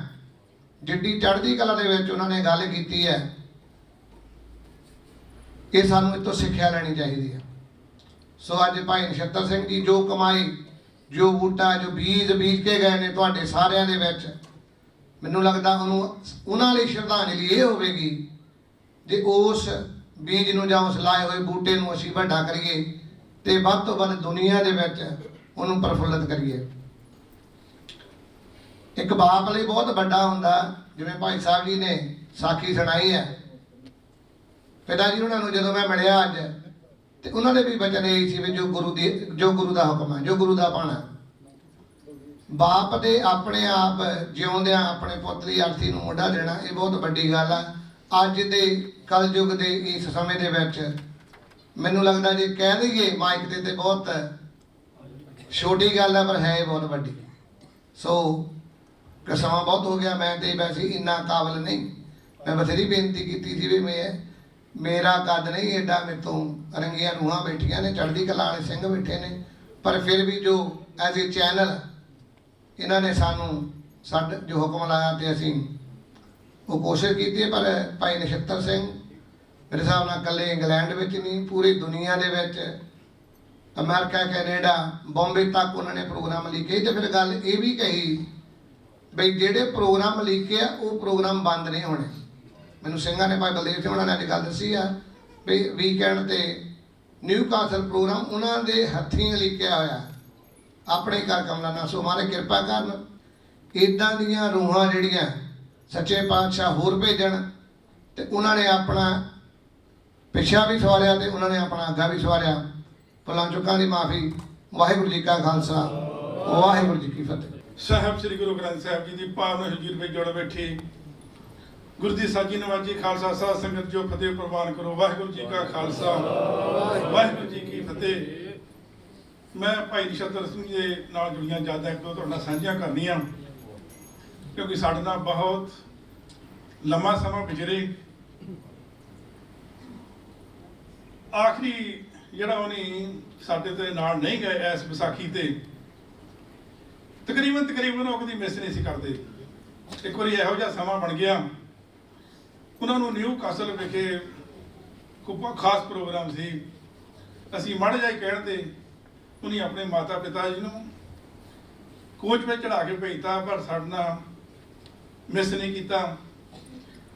ਜਿੱਡੀ ਚੜ੍ਹਦੀ ਕਲਾ ਦੇ ਵਿੱਚ ਉਹਨਾਂ ਨੇ ਗੱਲ ਕੀਤੀ ਹੈ ਇਹ ਸਾਨੂੰ ਇਹ ਸਿੱਖਿਆ ਲੈਣੀ ਚਾਹੀਦੀ ਹੈ। ਸੋ ਅੱਜ ਭਾਈ ਨਛੱਤਰ ਸਿੰਘ ਜੀ ਜੋ ਕਮਾਈ ਜੋ ਬੂਟਾ, ਜੋ ਬੀਜ ਬੀਜ ਕੇ ਗਏ ਨੇ ਤੁਹਾਡੇ ਸਾਰਿਆਂ ਦੇ ਵਿੱਚ, ਮੈਨੂੰ ਲੱਗਦਾ ਉਹਨੂੰ, ਉਹਨਾਂ ਲਈ ਸ਼ਰਧਾਂਜਲੀ ਇਹ ਹੋਵੇਗੀ ਜੇ ਉਸ ਬੀਜ ਨੂੰ ਜਾਂ ਉਸ ਲਾਏ ਹੋਏ ਬੂਟੇ ਨੂੰ ਅਸੀਂ ਵੱਡਾ ਕਰੀਏ ਤੇ ਵੱਧ ਤੋਂ ਵੱਧ ਦੁਨੀਆ ਦੇ ਵਿੱਚ ਉਹਨੂੰ ਪ੍ਰਫੁੱਲਤ ਕਰੀਏ। ਇੱਕ ਬਾਪ ਲਈ ਬਹੁਤ ਵੱਡਾ ਹੁੰਦਾ, ਜਿਵੇਂ ਭਾਈ ਸਾਹਿਬ ਜੀ ਨੇ ਸਾਖੀ ਸੁਣਾਈ ਹੈ। ਪਿਤਾ ਜੀ ਉਹਨਾਂ ਨੂੰ ਜਦੋਂ ਮੈਂ ਮਿਲਿਆ ਅੱਜ ਤੇ ਉਹਨਾਂ ਦੇ ਵੀ ਵਚਨ ਇਹ ਸੀ ਵੀ ਜੋ ਗੁਰੂ ਦੀ ਜੋ ਗੁਰੂ ਦਾ ਹੁਕਮ ਹੈ, ਜੋ ਗੁਰੂ ਦਾ ਬਾਣਾ ਬਾਪ ਦੇ ਆਪਣੇ ਆਪ ਜਿਉਂਦਿਆਂ ਆਪਣੇ ਪੁੱਤ ਦੀ ਅਰਥੀ ਨੂੰ ਮੋਢਾ ਦੇਣਾ, ਇਹ ਬਹੁਤ ਵੱਡੀ ਗੱਲ ਆ। ਅੱਜ ਦੇ ਕਲਯੁਗ ਦੇ ਇਸ ਸਮੇਂ ਦੇ ਵਿੱਚ ਮੈਨੂੰ ਲੱਗਦਾ ਜੇ ਕਹਿ ਦਈਏ ਮਾਈਕ ਤੇ ਤੇ ਬਹੁਤ ਛੋਟੀ ਗੱਲ ਹੈ ਪਰ ਹੈ ਇਹ ਬਹੁਤ ਵੱਡੀ। ਸੋ ਕਿ ਸਮਾਂ ਬਹੁਤ ਹੋ ਗਿਆ, ਮੈਂ ਤੇ ਵੈਸੇ ਇੰਨਾ ਕਾਬਲ ਨਹੀਂ। ਮੈਂ ਬਥੇਰੀ ਬੇਨਤੀ ਕੀਤੀ ਸੀ ਵੀ ਮੈਂ ਮੇਰਾ ਕੱਦ ਨਹੀਂ ਏਡਾ ਮੇਰੇ ਤੋਂ ਰੰਗੀਆਂ ਰੂਹਾਂ ਬੈਠੀਆਂ ਨੇ, ਚੜ੍ਹਦੀ ਕਲਾ ਵਾਲੇ ਸਿੰਘ ਬੈਠੇ ਨੇ। ਪਰ ਫਿਰ ਵੀ ਜੋ ਐਜ਼ ਏ ਚੈਨਲ ਇਹਨਾਂ ਨੇ ਸਾਨੂੰ ਸਾਡ ਜੋ ਹੁਕਮ ਲਾਇਆ ਤੇ ਅਸੀਂ ਉਹ ਕੋਸ਼ਿਸ਼ ਕੀਤੀ ਪਰ ਭਾਈ ਨਛੱਤਰ ਸਿੰਘ ਮੇਰੇ ਹਿਸਾਬ ਨਾਲ ਇਕੱਲੇ ਇੰਗਲੈਂਡ ਵਿੱਚ ਨਹੀਂ, ਪੂਰੀ ਦੁਨੀਆ ਦੇ ਵਿੱਚ ਅਮਰੀਕਾ, ਕੈਨੇਡਾ, ਬੰਬੇ ਤੱਕ ਉਹਨਾਂ ਨੇ ਪ੍ਰੋਗਰਾਮ ਲਿਖੇ ਤੇ ਫਿਰ ਗੱਲ ਇਹ ਵੀ ਕਹੀ ਬਈ ਜਿਹੜੇ ਪ੍ਰੋਗਰਾਮ ਲਿਖੇ ਆ, ਉਹ ਪ੍ਰੋਗਰਾਮ ਬੰਦ ਨਹੀਂ ਹੋਣੇ। ਮੈਨੂੰ ਸਿੰਘਾਂ ਨੇ ਭਾਈ ਬਲਦੇਵ ਸਿੰਘ ਉਹਨਾਂ ਨੇ ਅੱਜ ਗੱਲ ਦੱਸੀ ਆ, ਵੀ ਵੀਕਐਂਡ ਤੇ ਨਿਊ ਕਾਸਲ ਪ੍ਰੋਗਰਾਮ ਉਹਨਾਂ ਦੇ ਹੱਥੀਂ ਲਿਖਿਆ ਹੋਇਆ। ਆਪਣੇ ਘਰ ਕਮਲਾਨਾ ਸੋ ਮਾਰੇ ਕਿਰਪਾ ਕਰਨ ਇਦਾਂ ਦੀਆਂ ਰੂਹਾਂ ਜਿਹੜੀਆਂ ਸੱਚੇ ਪਾਤਸ਼ਾਹ ਹੋਰ ਭੇਜਣ ਤੇ ਉਹਨਾਂ ਨੇ ਆਪਣਾ ਪਿੱਛਾ ਵੀ ਸਵਾਰਿਆ ਤੇ ਉਹਨਾਂ ਨੇ ਆਪਣਾ ਅੱਗਾ ਵੀ ਸਵਾਰਿਆ। ਭੁੱਲਾਂ ਚੁੱਕਾਂ ਦੀ ਮਾਫੀ। ਵਾਹਿਗੁਰੂ ਜੀ ਕਾ ਖਾਲਸਾ। ਵਾਹਿਗੁਰੂ ਜੀ ਕੀ ਫਤਿਹ। ਸਾਹਿਬ, ਸ੍ਰੀ ਗੁਰੂ ਗ੍ਰੰਥ ਸਾਹਿਬ ਜੀ ਦੀ ਪਾਵਨ ਹਜ਼ੂਰ ਵਿੱਚ ਜੁੜ ਬੈਠੇ। ਗੁਰੂ ਦੀ ਸਾਜੀ ਨਵਾਜੀ ਖਾਲਸਾ ਸਾਧ ਸੰਗਤ ਜੋ ਫਤਿਹ ਪ੍ਰਵਾਨ ਕਰੋ, ਵਾਹਿਗੁਰੂ ਜੀ ਕਾ ਖਾਲਸਾ। ਵਾਹਿਗੁਰੂ ਜੀ ਕੀ ਫਤਿਹ। ਮੈਂ ਭਾਈ ਨਿਸ਼ਤਰ ਸਿੰਘ ਦੇ ਨਾਲ ਜੁੜੀਆਂ ਯਾਦਾਂ ਇੱਕ ਦੋ ਤੁਹਾਡੇ ਨਾਲ ਸਾਂਝੀਆਂ ਕਰਨੀਆਂ, ਕਿਉਂਕਿ ਸਾਡੇ ਨਾਲ ਬਹੁਤ ਲੰਮਾ ਸਮਾਂ ਗੁਜ਼ਰੇ। ਆਖਰੀ ਜਿਹੜਾ ਉਹਨੇ ਸਾਡੇ ਤੇ ਨਾਲ ਨਹੀਂ ਗਏ ਇਸ ਵਿਸਾਖੀ ਤੇ, ਤਕਰੀਬਨ ਤਕਰੀਬਨ ਉਹ ਕਦੀ ਮਿਸ ਨਹੀਂ ਸੀ ਕਰਦੇ। ਇੱਕ ਵਾਰੀ ਇਹੋ ਜਿਹਾ ਸਮਾਂ ਬਣ ਗਿਆ। ਉਹਨਾਂ ਨੂੰ ਨਿਊ ਕਾਸਲ ਵਿਖੇ ਕੋਈ ਖਾਸ ਪ੍ਰੋਗਰਾਮ ਸੀ। ਅਸੀਂ ਮੜ ਜਾਈ ਕਹਿਣ ਤੇ ਉਹਨੇ ਆਪਣੇ ਮਾਤਾ ਪਿਤਾ ਜੀ ਨੂੰ ਕੋਚ ਵਿੱਚ ਚੜਾ ਕੇ ਭੇਜਤਾ, ਪਰ ਸਾਡਾ ਮਿਸ ਨਹੀਂ ਕੀਤਾ।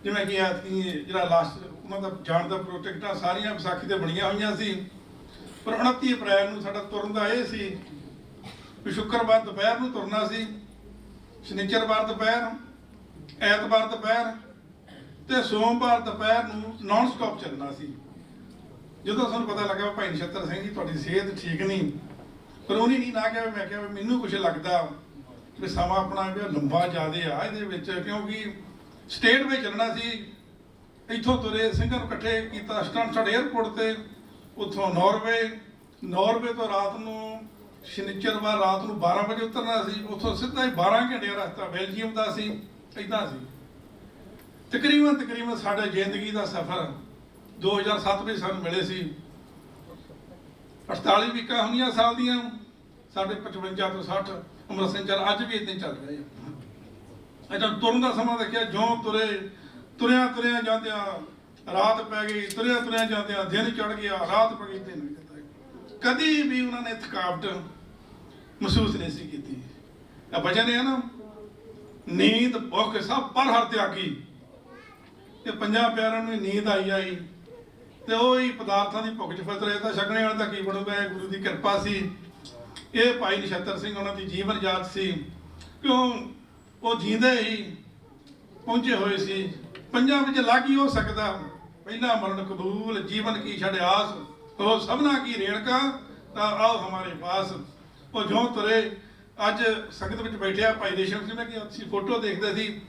ਜਿਵੇਂ ਕਿ ਆਤੀ ਜਿਹੜਾ ਲਾਸਟ ਉਹਨਾਂ ਦਾ ਜਾਣ ਦਾ ਪ੍ਰੋਜੈਕਟਾਂ ਸਾਰੀਆਂ ਵਿਸਾਖੀ ਤੇ ਬਣੀਆਂ ਹੋਈਆਂ ਸੀ। ਪਰ 29 ਅਪ੍ਰੈਲ ਨੂੰ ਸਾਡਾ ਤੁਰਨ ਦਾ ਇਹ ਸੀ ਵੀ ਸ਼ੁੱਕਰਵਾਰ ਦੁਪਹਿਰ ਨੂੰ ਤੁਰਨਾ ਸੀ, ਸ਼ਨੀਚਰਵਾਰ ਦੁਪਹਿਰ, ਐਤਵਾਰ ਦੁਪਹਿਰ ਤੇ ਸੋਮਵਾਰ ਦੁਪਹਿਰ ਨੂੰ ਨਾਨ ਸਟਾਪ ਚੱਲਣਾ ਸੀ। ਜਦੋਂ ਸਾਨੂੰ ਪਤਾ ਲੱਗਾ ਭਾਈ ਨਛੱਤਰ ਸਿੰਘ ਜੀ, ਤੁਹਾਡੀ ਸਿਹਤ ਠੀਕ ਨਹੀਂ। ਪਰ ਉਹਨੇ ਨਹੀਂ ਨਾ ਕਿਹਾ ਵੀ ਮੈਂ ਕਿਹਾ ਵੀ ਮੈਨੂੰ ਕੁਝ ਲੱਗਦਾ ਵੀ ਸਮਾਂ ਆਪਣਾ ਵੀ ਲੰਬਾ ਜ਼ਿਆਦੇ ਆ ਇਹਦੇ ਵਿੱਚ, ਕਿਉਂਕਿ ਸਟੇਟ ਵਿੱਚ ਚੱਲਣਾ ਸੀ। ਇੱਥੋਂ ਤੁਰੇ, ਸਿੰਘਾਂ ਨੂੰ ਇਕੱਠੇ ਕੀਤਾ ਸਟੈਂਫੋਰਡ 에ਅਰਪੋਰਟ ਤੇ, ਉੱਥੋਂ ਨਾਰਵੇ ਨਾਰਵੇ ਤੋਂ ਰਾਤ ਨੂੰ ਸ਼ਨੀਚਰਵਾਰ ਰਾਤ ਨੂੰ 12 ਵਜੇ ਉਤਰਨਾ ਸੀ। ਉੱਥੋਂ ਸਿੱਧਾ ਹੀ 12 ਘੰਟੇ ਰਸਤਾ ਬੈਲਜੀਅਮ ਦਾ ਸੀ ਇਦਾਂ ਸੀ। ਤਕਰੀਬਨ ਤਕਰੀਬਨ ਸਾਡੇ ਜ਼ਿੰਦਗੀ ਦਾ ਸਫ਼ਰ 2007 ਵਿੱਚ ਸਾਨੂੰ ਮਿਲੇ ਸੀ। 48 ਵੀਕਾਂ ਹੁੰਦੀਆਂ ਸਾਲ ਦੀਆਂ, ਸਾਡੇ 55 ਤੋਂ 60 ਉਮਰ ਸੰਚਾਰ ਅੱਜ ਵੀ ਇਦਾਂ ਚੱਲ ਰਹੇ ਆ ਅਜਾ ਤੁਰਨ ਦਾ ਸਮਾਂ ਦੇਖਿਆ, ਜਿਉਂ ਤੁਰੇ, ਤੁਰਿਆ ਤੁਰਿਆ ਜਾਂਦਿਆਂ ਰਾਤ ਪੈ ਗਈ, ਤੁਰਿਆ ਤੁਰਿਆ ਜਾਂਦਿਆਂ ਦਿਨ ਚੜ ਗਿਆ, ਰਾਤ ਪੈ ਗਈ, ਦਿਨ ਕਦੀ ਵੀ ਉਹਨਾਂ ਨੇ ਥਕਾਵਟ ਮਹਿਸੂਸ ਨਹੀਂ ਸੀ ਕੀਤੀ। ਇਹ ਵਜਨ ਹੈ ਨਾ, ਨੀਂਦ ਭੁੱਖ ਸਭ ਪਰ ਹਰ ਤਿਆਗੀ। ਤੇ ਪੰਜਾਂ ਪਿਆਰਿਆਂ ਨੂੰ ਨੀਂਦ ਆਈ ਆਈ। ਤੇ ਉਹ ਹੀ ਪਦਾਰਥਾਂ ਦੀ ਭੁੱਖ ਚ ਫਤਰੇ ਤਾਂ ਛਕਣੇ ਵਾਲਾ ਤਾਂ ਕੀ ਬਣੂਗਾ ਇਹ ਗੁਰੂ ਦੀ ਕਿਰਪਾ ਸੀ। ਇਹ ਭਾਈ ਨਛੱਤਰ ਸਿੰਘ ਉਹਨਾਂ ਦੀ ਜੀਵਨ ਜਾਤ ਸੀ। ਕਿਉਂ? ਉਹ ਜੀਂਦੇ ਹੀ ਪਹੁੰਚੇ ਹੋਏ ਸੀ। ਪੰਜਾਂ ਵਿੱਚ ਲੱਗ ਹੀ ਹੋ ਸਕਦਾ। ਪਹਿਲਾ ਮਰਨ ਕਬੂਲ, ਜੀਵਨ ਕੀ ਛੜ ਆਸ। ਉਹ ਸਭਨਾ ਕੀ ਰੇਣਕਾ, ਤਾਂ ਆਓ ਹਮਾਰੇ ਪਾਸ। ਉਹ ਜੋ ਤੁਰੇ, ਅੱਜ ਸੰਗਤ ਵਿੱਚ ਬੈਠਿਆ ਭਾਈ ਰੇਸ਼ਮ ਸਿੰਘ। ਨੇ ਅਸੀਂ ਫੋਟੋ ਦੇਖਦੇ ਸੀ।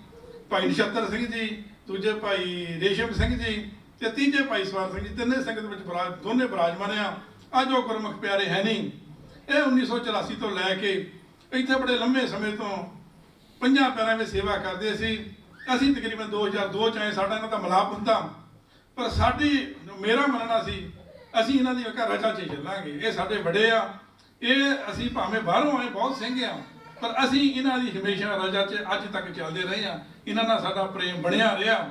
ਭਾਈ ਨਛੱਤਰ ਸਿੰਘ ਜੀ ਦੂਜੇ ਭਾਈ ਰੇਸ਼ਮ ਸਿੰਘ ਜੀ ਤੇ ਤੀਜੇ ਭਾਈ ਸਵਾਰ ਸਿੰਘ ਜੀ, ਤਿੰਨੇ ਸੰਗਤ ਵਿੱਚ ਬਰਾਜ ਦੋਨੇ ਬਰਾਜਮਾਨ ਆ। ਅੱਜ ਉਹ ਗੁਰਮੁਖ ਪਿਆਰੇ ਹੈ ਨਹੀਂ। ਇਹ 1984 ਤੋਂ ਲੈ ਕੇ ਇੱਥੇ ਬੜੇ ਲੰਮੇ ਸਮੇਂ ਤੋਂ ਪੰਜਾਂ ਪੈਰਾਂ ਵਿੱਚ ਸੇਵਾ ਕਰਦੇ ਸੀ। ਅਸੀਂ ਤਕਰੀਬਨ 2002 ਚ ਆਏ, ਸਾਡਾ ਇਹਨਾਂ ਦਾ ਮਲਾਪ ਹੁੰਦਾ। ਪਰ ਸਾਡੀ, ਮੇਰਾ ਮੰਨਣਾ ਸੀ, ਅਸੀਂ ਇਹਨਾਂ ਦੀ ਘਰਾਂ ਰਚਾ ਚ ਚੱਲਾਂਗੇ। ਇਹ ਸਾਡੇ ਵੱਡੇ ਆ। ਇਹ ਅਸੀਂ ਭਾਵੇਂ ਬਾਹਰੋਂ ਆਏ, ਬਹੁਤ ਸਿੰਘ ਆ। ਪਰ ਅਸੀਂ ਇਹਨਾਂ ਦੀ ਹਮੇਸ਼ਾ ਰਜਾ ਚ ਅੱਜ ਤੱਕ ਚੱਲਦੇ ਰਹੇ ਹਾਂ। ਇਹਨਾਂ ਨਾਲ ਸਾਡਾ ਪ੍ਰੇਮ ਬਣਿਆ ਰਿਹਾ।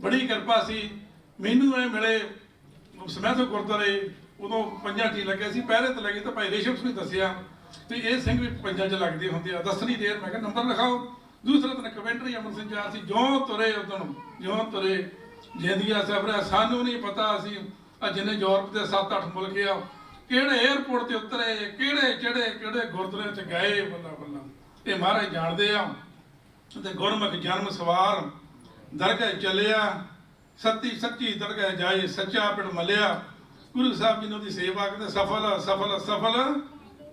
ਬੜੀ ਕਿਰਪਾ ਸੀ। ਮੈਨੂੰ ਇਹ ਮਿਲੇ ਸਮੈਥ ਗੁਰਦੁਆਰੇ, ਉਦੋਂ ਪੰਜਾਂ ਚ ਲੱਗਿਆ ਸੀ। ਪਹਿਰੇ ਤੇ ਲੱਗੇ ਤਾਂ ਭਾਈ ਰੇਸ਼ਮ ਸਿੰਘ ਦੱਸਿਆ ਵੀ ਇਹ ਸਿੰਘ ਵੀ ਪੰਜਾਂ ਚ ਲੱਗਦੇ ਹੁੰਦੇ ਆ। ਦੱਸਣੀ ਦੇਰ, ਮੈਂ ਕਿਹਾ ਨੰਬਰ ਲਿਖਾਓ। ਦੂਸਰਾ ਦਿਨ ਕਮੈਂਟਰੀ ਅਮਰ ਸਿੰਘ ਚਾਰ ਸੀ, ਜਿਉਂ ਤੁਰੇ ਉਦੋਂ ਜਿਉਂ ਤੁਰੇ। ਜਿੰਦਗੀਆ ਸਫਰ ਸਾਨੂੰ ਨਹੀਂ ਪਤਾ ਅਸੀਂ ਆ ਜਿੰਨੇ ਯੂਰਪ ਦੇ 7-8 ਮੁਲਕ ਆ, ਕਿਹੜੇ 에ਅਰਪੋਰਟ ਤੇ ਉਤਰੇ, ਕਿਹੜੇ ਕਿਹੜੇ ਕਿਹੜੇ ਗੁਰਦੁਆਰੇ ਚ ਗਏ ਬੰਦਾ ਬੱਲਾ। ਇਹ ਮਹਾਰਾਜ ਜਾਣਦੇ ਆ ਤੇ ਗੁਰਮੁਖ ਜਨਮ ਸਵਾਰ, ਦਰਗਹਿ ਚੱਲਿਆ, ਸੱਤੀ ਸੱਚੀ ਦਰਗਹਿ ਜਾਏ, ਸੱਚਾ ਪਿੰਡ ਮਲਿਆ। ਗੁਰੂ ਸਾਹਿਬ ਜੀ ਨੇ ਉਹਦੀ ਸੇਵਾ ਕਰਦੇ ਸਫਲ ਸਫਲ ਸਫਲ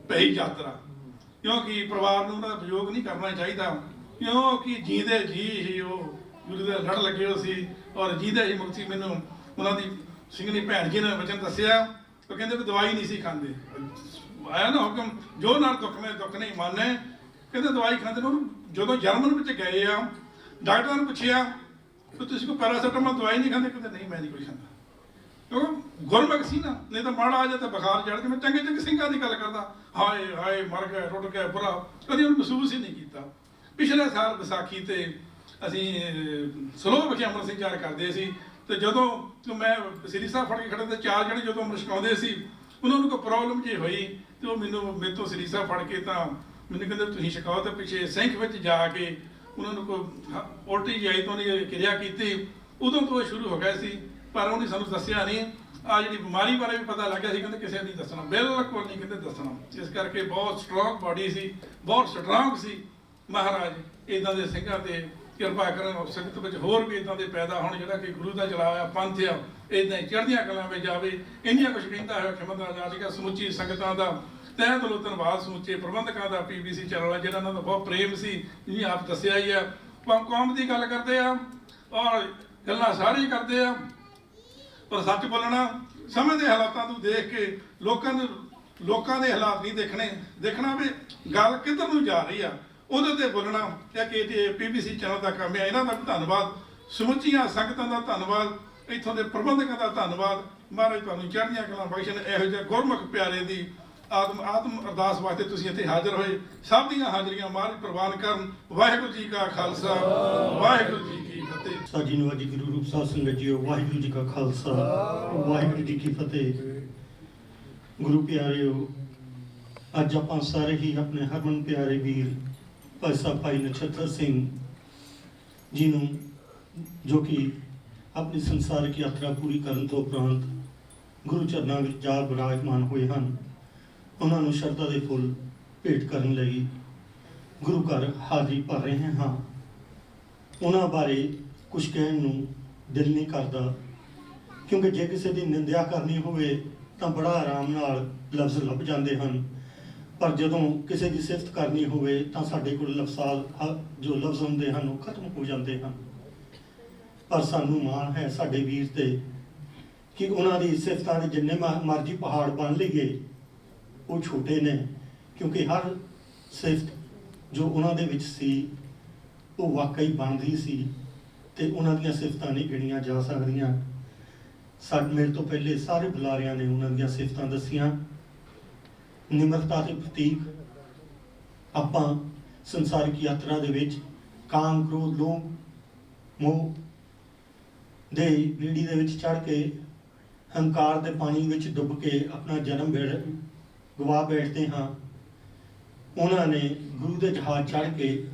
ਪਈ ਯਾਤਰਾ। ਕਿਉਂਕਿ ਪਰਿਵਾਰ ਨੂੰ ਉਹਨਾਂ ਦਾ ਵਿਯੋਗ ਨਹੀਂ ਕਰਨਾ ਚਾਹੀਦਾ। ਕਿਉਂਕਿ ਜੀਂਦੇ ਜੀ ਹੀ ਉਹ, ਗੁਰੂ ਦੇ ਲੜ ਲੱਗੇ ਹੋ ਸੀ ਔਰ ਜੀਂਦੇ ਹੀ ਮੁਕਤੀ ਮੈਨੂੰ ਉਹਨਾਂ ਦੀ ਸਿੰਘਣੀ ਭੈਣ ਜੀ ਨੇ ਵਚਨ ਦੱਸਿਆ। ਉਹ ਕਹਿੰਦੇ ਵੀ ਦਵਾਈ ਨਹੀਂ ਸੀ ਖਾਂਦੇ। ਆਇਆ ਨਾ ਹੁਕਮ, ਜੋ ਨਾਲ ਦੁੱਖ ਮੇ ਦੁੱਖ ਨਹੀਂ ਮੰਨੇ ਕਹਿੰਦੇ ਦਵਾਈ ਖਾਂਦੇ ਨੇ ਉਹਨੂੰ। ਜਦੋਂ ਜਰਮਨ ਵਿੱਚ ਗਏ ਆ, ਡਾਕਟਰਾਂ ਨੂੰ ਪੁੱਛਿਆ, ਕਿ ਤੁਸੀਂ ਕੋਈ ਪੈਰਾਸੀਟਾਮੋਲ ਦਵਾਈ ਨਹੀਂ ਖਾਂਦੇ? ਕਹਿੰਦੇ, ਨਹੀਂ, ਮੈਂ ਨਹੀਂ ਕੋਈ ਖਾਂਦਾ। ਕਿਉਂਕਿ ਗੁਰਮੁਖ ਸੀ ਨਾ, ਨਹੀਂ ਤਾਂ ਮਾੜਾ ਆ ਜਾ ਤਾਂ ਬੁਖਾਰ ਚੜ ਕੇ ਮੈਂ ਚੰਗੇ ਚੰਗੇ ਸਿੰਘਾਂ ਦੀ ਗੱਲ ਕਰਦਾ। ਹਾਏ ਹਾਏ, ਮਰ ਗਏ ਟੁੱਟ ਗਿਆ, ਬੁਰਾ। ਕਦੀ ਉਹਨੂੰ ਮਹਿਸੂਸ ਹੀ ਨਹੀਂ ਕੀਤਾ। ਪਿਛਲੇ ਸਾਲ ਵਿਸਾਖੀ ਤੇ ਅਸੀਂ ਸਲੋਹ ਵਿਖੇ ਅੰਮ੍ਰਿਤ ਸਿੰਘ ਚਾਰ ਕਰਦੇ ਸੀ। ਤੇ ਜਦੋਂ ਮੈਂ ਸ੍ਰੀ ਸਾਹਿਬ ਫੜ ਕੇ ਖੜੇ ਤੇ ਚਾਰ ਜਣੇ ਜਦੋਂ ਅੰਮ੍ਰਿਤ ਛਕਾਉਂਦੇ ਸੀ, ਉਹਨਾਂ ਨੂੰ ਕੋਈ ਪ੍ਰੋਬਲਮ ਜੇ ਹੋਈ, ਤੇ ਉਹ ਮੈਨੂੰ, ਮੇਰੇ ਤੋਂ ਸ੍ਰੀ ਸਾਹਿਬ ਫੜ ਕੇ ਤਾਂ ਮੈਨੂੰ ਕਹਿੰਦੇ ਤੁਸੀਂ ਛਕਾਓ ਪਿੱਛੇ ਸਿੰਘ ਵਿੱਚ ਜਾ ਕੇ ਉਹਨਾਂ ਨੂੰ ਕੋਈ ਹ- ਉਲਟੀ ਜਾਈ ਤੋਂ ਨਹੀਂ ਕਿਰਿਆ ਕੀਤੀ, ਉਦੋਂ ਤੋਂ ਇਹ ਸ਼ੁਰੂ ਹੋ ਗਿਆ ਸੀ, ਪਰ ਉਹਨੇ ਸਾਨੂੰ ਦੱਸਿਆ ਨਹੀਂ। ਆ ਜਿਹੜੀ ਬਿਮਾਰੀ ਬਾਰੇ ਵੀ ਪਤਾ ਲੱਗਿਆ ਸੀ, ਕਹਿੰਦੇ ਕਿਸੇ ਨੇ ਨਹੀਂ ਦੱਸਣਾ। ਬਿਲਕੁਲ ਨਹੀਂ ਕਹਿੰਦੇ ਦੱਸਣਾ। ਇਸ ਕਰਕੇ ਬਹੁਤ ਸਟਰੋਂਗ ਬਾਡੀ ਸੀ, ਬਹੁਤ ਸਟਰੋਂਗ ਸੀ। ਮਹਾਰਾਜ ਇਦਾਂ ਦੇ ਸਿੰਘਾਂ ਤੇ ਕਿਰਪਾ ਕਰਨ ਸੰਗਤ ਵਿੱਚ ਹੋਰ ਵੀ ਇਦਾਂ ਦੇ ਪੈਦਾ ਹੋਣ, ਜਿਹੜਾ ਕਿ ਗੁਰੂ ਦਾ ਚਲਾਇਆ ਪੰਥ ਆ ਇਦਾਂ ਹੀ ਚੜ੍ਹਦੀਆਂ ਕਲਾਂ ਵਿੱਚ ਜਾਵੇ। ਇੰਨੀਆਂ ਕੁਝ ਕਹਿੰਦਾ ਹੋਇਆ ਖਿਮਤ ਆਜ਼ਾਦੀਗਾ ਸਮੁੱਚੀ ਸੰਗਤਾਂ ਦਾ ਤਹਿ ਦਿਲੋਂ ਧੰਨਵਾਦ ਸਮੁੱਚੇ ਪ੍ਰਬੰਧਕਾਂ ਦਾ ਪੀਬੀਸੀ ਚੈਨਲ ਆ, ਜਿਹੜਾ ਇਹਨਾਂ ਦਾ ਬਹੁਤ ਪ੍ਰੇਮ ਸੀ ਜਿਵੇਂ ਆਪ ਦੱਸਿਆ ਹੀ ਆ। ਕੌਮ ਕੌਮ ਦੀ ਗੱਲ ਕਰਦੇ ਆ, ਔਰ ਗੱਲਾਂ ਸਾਰੇ ਕਰਦੇ ਆ। ਪਰ ਸੱਚ ਬੋਲਣਾ, ਸਮੇਂ ਦੇ ਹਾਲਾਤਾਂ ਨੂੰ ਦੇਖ ਕੇ ਲੋਕਾਂ ਦੇ ਲੋਕਾਂ ਦੇ ਹਾਲਾਤ ਨਹੀਂ ਦੇਖਣੇ। ਦੇਖਣਾ ਵੀ ਗੱਲ ਕਿੱਧਰ ਨੂੰ ਜਾ ਰਹੀ ਆ। ਉਹਦੇ ਤੇ ਬੋਲਣਾ ਇਹ ਕਿ ਇਹ ਪੀਬੀਸੀ ਚੈਨਲ ਦਾ ਕੰਮ ਹੈ ਇਹਨਾਂ ਦਾ ਵੀ ਧੰਨਵਾਦ। ਸਮੁੱਚੀਆਂ ਸੰਗਤਾਂ ਦਾ ਧੰਨਵਾਦ। ਇੱਥੋਂ ਦੇ ਪ੍ਰਬੰਧਕਾਂ ਦਾ ਧੰਨਵਾਦ। ਮਹਾਰਾਜ ਤੁਹਾਨੂੰ ਚੜ੍ਹਦੀਆਂ ਕਲਾਂ ਬਖਸ਼ਣ। ਇਹੋ ਜਿਹੇ ਗੁਰਮੁਖ ਪਿਆਰੇ ਦੀ ਆਤਮ ਆਤਮ ਅਰਦਾਸ ਵਾਸਤੇ ਤੁਸੀਂ ਇੱਥੇ ਹਾਜ਼ਰ ਹੋਏ। ਸਭ ਦੀਆਂ ਹਾਜ਼ਰੀਆਂ ਮਹਾਰਾਜ ਪ੍ਰਵਾਨ ਕਰਨ। ਵਾਹਿਗੁਰੂ ਜੀ ਕਾ ਖਾਲਸਾ, ਵਾਹਿਗੁਰੂ ਜੀ ਕੀ ਫਤਿਹ। ਸਾਜੀ ਨਵਾਜੀ ਗੁਰੂ ਰੂਪ ਸਾਧ ਸੰਗਤ ਜੀਓ, ਵਾਹਿਗੁਰੂ ਜੀ ਕਾ ਖਾਲਸਾ, ਵਾਹਿਗੁਰੂ ਜੀ ਕੀ ਫਤਿਹ। ਗੁਰੂ ਪਿਆਰਿਓ, ਅੱਜ ਆਪਾਂ ਸਾਰੇ ਹੀ ਆਪਣੇ ਹਰਮਨ ਪਿਆਰੇ ਵੀਰ ਭਾਈ ਸਾਹਿਬ ਭਾਈ ਨਛੱਤਰ ਸਿੰਘ ਜੀ ਨੂੰ, ਜੋ ਕਿ ਆਪਣੀ ਸੰਸਾਰਿਕ ਯਾਤਰਾ ਪੂਰੀ ਕਰਨ ਤੋਂ ਉਪਰੰਤ ਗੁਰੂ ਚਰਨਾਂ ਵਿੱਚ ਜਾ ਬਿਰਾਜਮਾਨ ਹੋਏ ਹਨ। ਉਹਨਾਂ ਨੂੰ ਸ਼ਰਧਾ ਦੇ ਫੁੱਲ ਭੇਟ ਕਰਨ ਲਈ ਗੁਰੂ ਘਰ ਹਾਜ਼ਰੀ ਭਰ ਰਹੇ ਹਾਂ। ਉਹਨਾਂ ਬਾਰੇ ਕੁਝ ਕਹਿਣ ਨੂੰ ਦਿਲ ਨਹੀਂ ਕਰਦਾ, ਕਿਉਂਕਿ ਜੇ ਕਿਸੇ ਦੀ ਨਿੰਦਿਆ ਕਰਨੀ ਹੋਵੇ ਤਾਂ ਬੜਾ ਆਰਾਮ ਨਾਲ ਲਫ਼ਜ਼ ਲੱਭ ਜਾਂਦੇ ਹਨ। ਪਰ ਜਦੋਂ ਕਿਸੇ ਦੀ ਸਿਫਤ ਕਰਨੀ ਹੋਵੇ ਤਾਂ ਸਾਡੇ ਕੋਲ ਲਫ਼ਜ਼ਾਂ ਜੋ ਲਫ਼ਜ਼ ਹੁੰਦੇ ਹਨ, ਉਹ ਖਤਮ ਹੋ ਜਾਂਦੇ ਹਨ। ਪਰ ਸਾਨੂੰ ਮਾਣ ਹੈ ਸਾਡੇ ਵੀਰ ਤੇ ਕਿ ਉਹਨਾਂ ਦੀ ਸਿਫਤਾਂ ਦੇ ਜਿੰਨੇ ਮ- ਮਰਜ਼ੀ ਪਹਾੜ ਬਣ ਲਈਏ ਉਹ ਛੋਟੇ ਨੇ, ਕਿਉਂਕਿ ਹਰ ਸਿਫਤ ਜੋ ਉਹਨਾਂ ਦੇ ਵਿੱਚ ਸੀ, ਉਹ ਵਾਕਈ ਬਣਦੀ ਸੀ ਤੇ ਉਹਨਾਂ ਦੀਆਂ ਸਿਫਤਾਂ ਨਹੀਂ ਗਿਣੀਆਂ ਜਾ ਸਕਦੀਆਂ। ਸਾਡੇ ਮੇਰੇ ਤੋਂ ਪਹਿਲੇ ਸਾਰੇ ਬੁਲਾਰਿਆਂ ਨੇ ਉਹਨਾਂ ਦੀਆਂ ਸਿਫਤਾਂ ਦੱਸੀਆਂ। ਨਿਮਰਤਾ ਦੇ ਪ੍ਰਤੀਕ ਆਪਾਂ ਸੰਸਾਰਿਕ ਯਾਤਰਾ ਦੇ ਵਿੱਚ ਕਾਮ, ਕ੍ਰੋਧ, ਲੋਭ, ਮੋਹ ਦੇ ਰੀੜੀ ਦੇ ਵਿੱਚ ਚੜ ਕੇ ਹੰਕਾਰ ਦੇ ਪਾਣੀ ਵਿੱਚ ਡੁੱਬ ਕੇ ਆਪਣਾ ਜਨਮ ਗਵਾ ਬੈਠਦੇ ਹਾਂ। ਉਹਨਾਂ ਨੇ ਗੁਰੂ ਦੇ ਜਹਾਜ਼ ਚੜ੍ਹ ਕੇ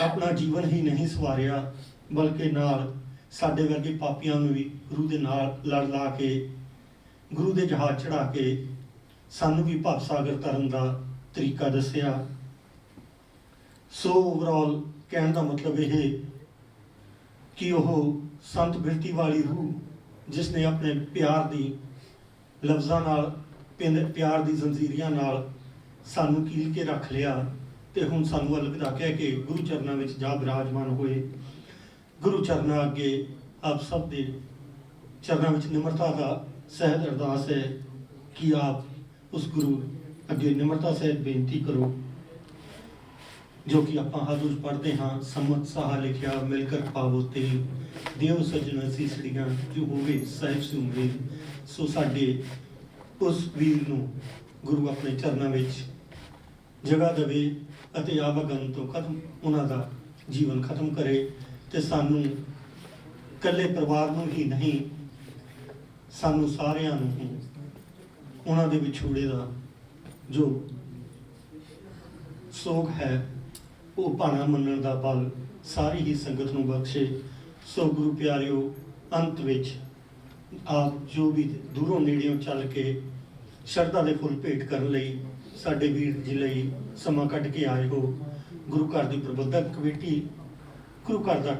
ਆਪਣਾ ਜੀਵਨ ਹੀ ਨਹੀਂ ਸਵਾਰਿਆ, ਬਲਕਿ ਨਾਲ ਸਾਡੇ ਵਰਗੇ ਪਾਪੀਆਂ ਨੂੰ ਵੀ ਗੁਰੂ ਦੇ ਨਾਲ ਲੜ ਲਾ ਕੇ, ਗੁਰੂ ਦੇ ਜਹਾਜ਼ ਚੜਾ ਕੇ ਸਾਨੂੰ ਵੀ ਭਵ ਸਾਗਰ ਤਰਨ ਦਾ ਤਰੀਕਾ ਦੱਸਿਆ। ਸੋ ਓਵਰਆਲ ਕਹਿਣ ਦਾ ਮਤਲਬ ਇਹ ਕਿ ਉਹ ਸੰਤ ਬਿਰਤੀ ਵਾਲੀ ਰੂਹ ਜਿਸ ਨੇ ਆਪਣੇ ਪਿਆਰ ਦੀ ਲਫ਼ਜ਼ਾਂ ਨਾਲ ਪਿੰਡ ਪਿਆਰ ਦੀ ਜ਼ੰਜੀਰੀਆਂ ਨਾਲ ਸਾਨੂੰ ਕੀਲ ਕੇ ਰੱਖ ਲਿਆ ਤੇ ਹੁਣ ਸਾਨੂੰ ਅਲਵਿਦਾ ਕਹਿ ਕੇ ਗੁਰੂ ਚਰਨਾਂ ਵਿੱਚ ਜਾ ਬਿਰਾਜਮਾਨ ਹੋਏ। ਗੁਰੂ ਚਰਨਾਂ ਅੱਗੇ ਆਪ ਸਭ ਦੇ ਚਰਨਾਂ ਵਿੱਚ ਨਿਮਰਤਾ ਦਾ ਸਹਿਜ ਅਰਦਾਸ ਹੈ ਕਿ ਆਪ ਉਸ ਗੁਰੂ ਅੱਗੇ ਨਿਮਰਤਾ ਸਹਿਤ ਬੇਨਤੀ ਕਰੋ, ਜੋ ਕਿ ਆਪਾਂ ਹਦੂਸ ਪੜ੍ਹਦੇ ਹਾਂ, ਸੰਮਤ ਸਾਹ ਲਿਖਿਆ ਮਿਲ ਕਰ ਪਾਵੋ ਤੇ ਦੇਵ ਸਜਣ ਸੀਸੜੀਆਂ ਜੋ ਹੋਵੇ, ਸਾਹਿਬ ਸੇ ਸੋ ਸਾਡੇ ਉਸ ਵੀਰ ਨੂੰ ਗੁਰੂ ਆਪਣੇ ਚਰਨਾਂ ਵਿੱਚ ਜਗ੍ਹਾ ਦੇਵੇ ਅਤੇ ਆਵਾਗਮਨ ਤੋਂ ਖਤਮ ਉਹਨਾਂ ਦਾ ਜੀਵਨ ਖਤਮ ਕਰੇ ਤੇ ਸਾਨੂੰ ਇਕੱਲੇ ਪਰਿਵਾਰ ਨੂੰ ਹੀ ਨਹੀਂ, ਸਾਨੂੰ ਸਾਰਿਆਂ ਨੂੰ ਹੀ ਉਹਨਾਂ ਦੇ ਵਿਛੋੜੇ ਦਾ ਜੋ ਸੋਗ ਹੈ, ਉਹ ਭਾਣਾ ਮੰਨਣ ਦਾ ਬਲ ਸਾਰੀ ਹੀ ਸੰਗਤ ਨੂੰ ਬਖਸ਼ੇ। ਸੋ ਗੁਰੂ ਪਿਆਰਿਓ, ਅੰਤ ਵਿੱਚ ਆਪ ਜੋ ਵੀ ਦੂਰੋਂ ਨੇੜਿਓਂ ਚੱਲ ਕੇ ਸ਼ਰਧਾ ਦੇ ਫੁੱਲ ਭੇਟ ਕਰਨ ਲਈ ਸਾਡੇ ਵੀਰ ਜੀ ਲਈ ਸਮਾਂ ਕੱਢ ਕੇ ਆਏ ਹੋ। ਗੁਰੂ ਘਰ ਦੀ ਪ੍ਰਬੰਧਕ ਕਮੇਟੀ, ਗੁਰੂ ਘਰ ਦਾ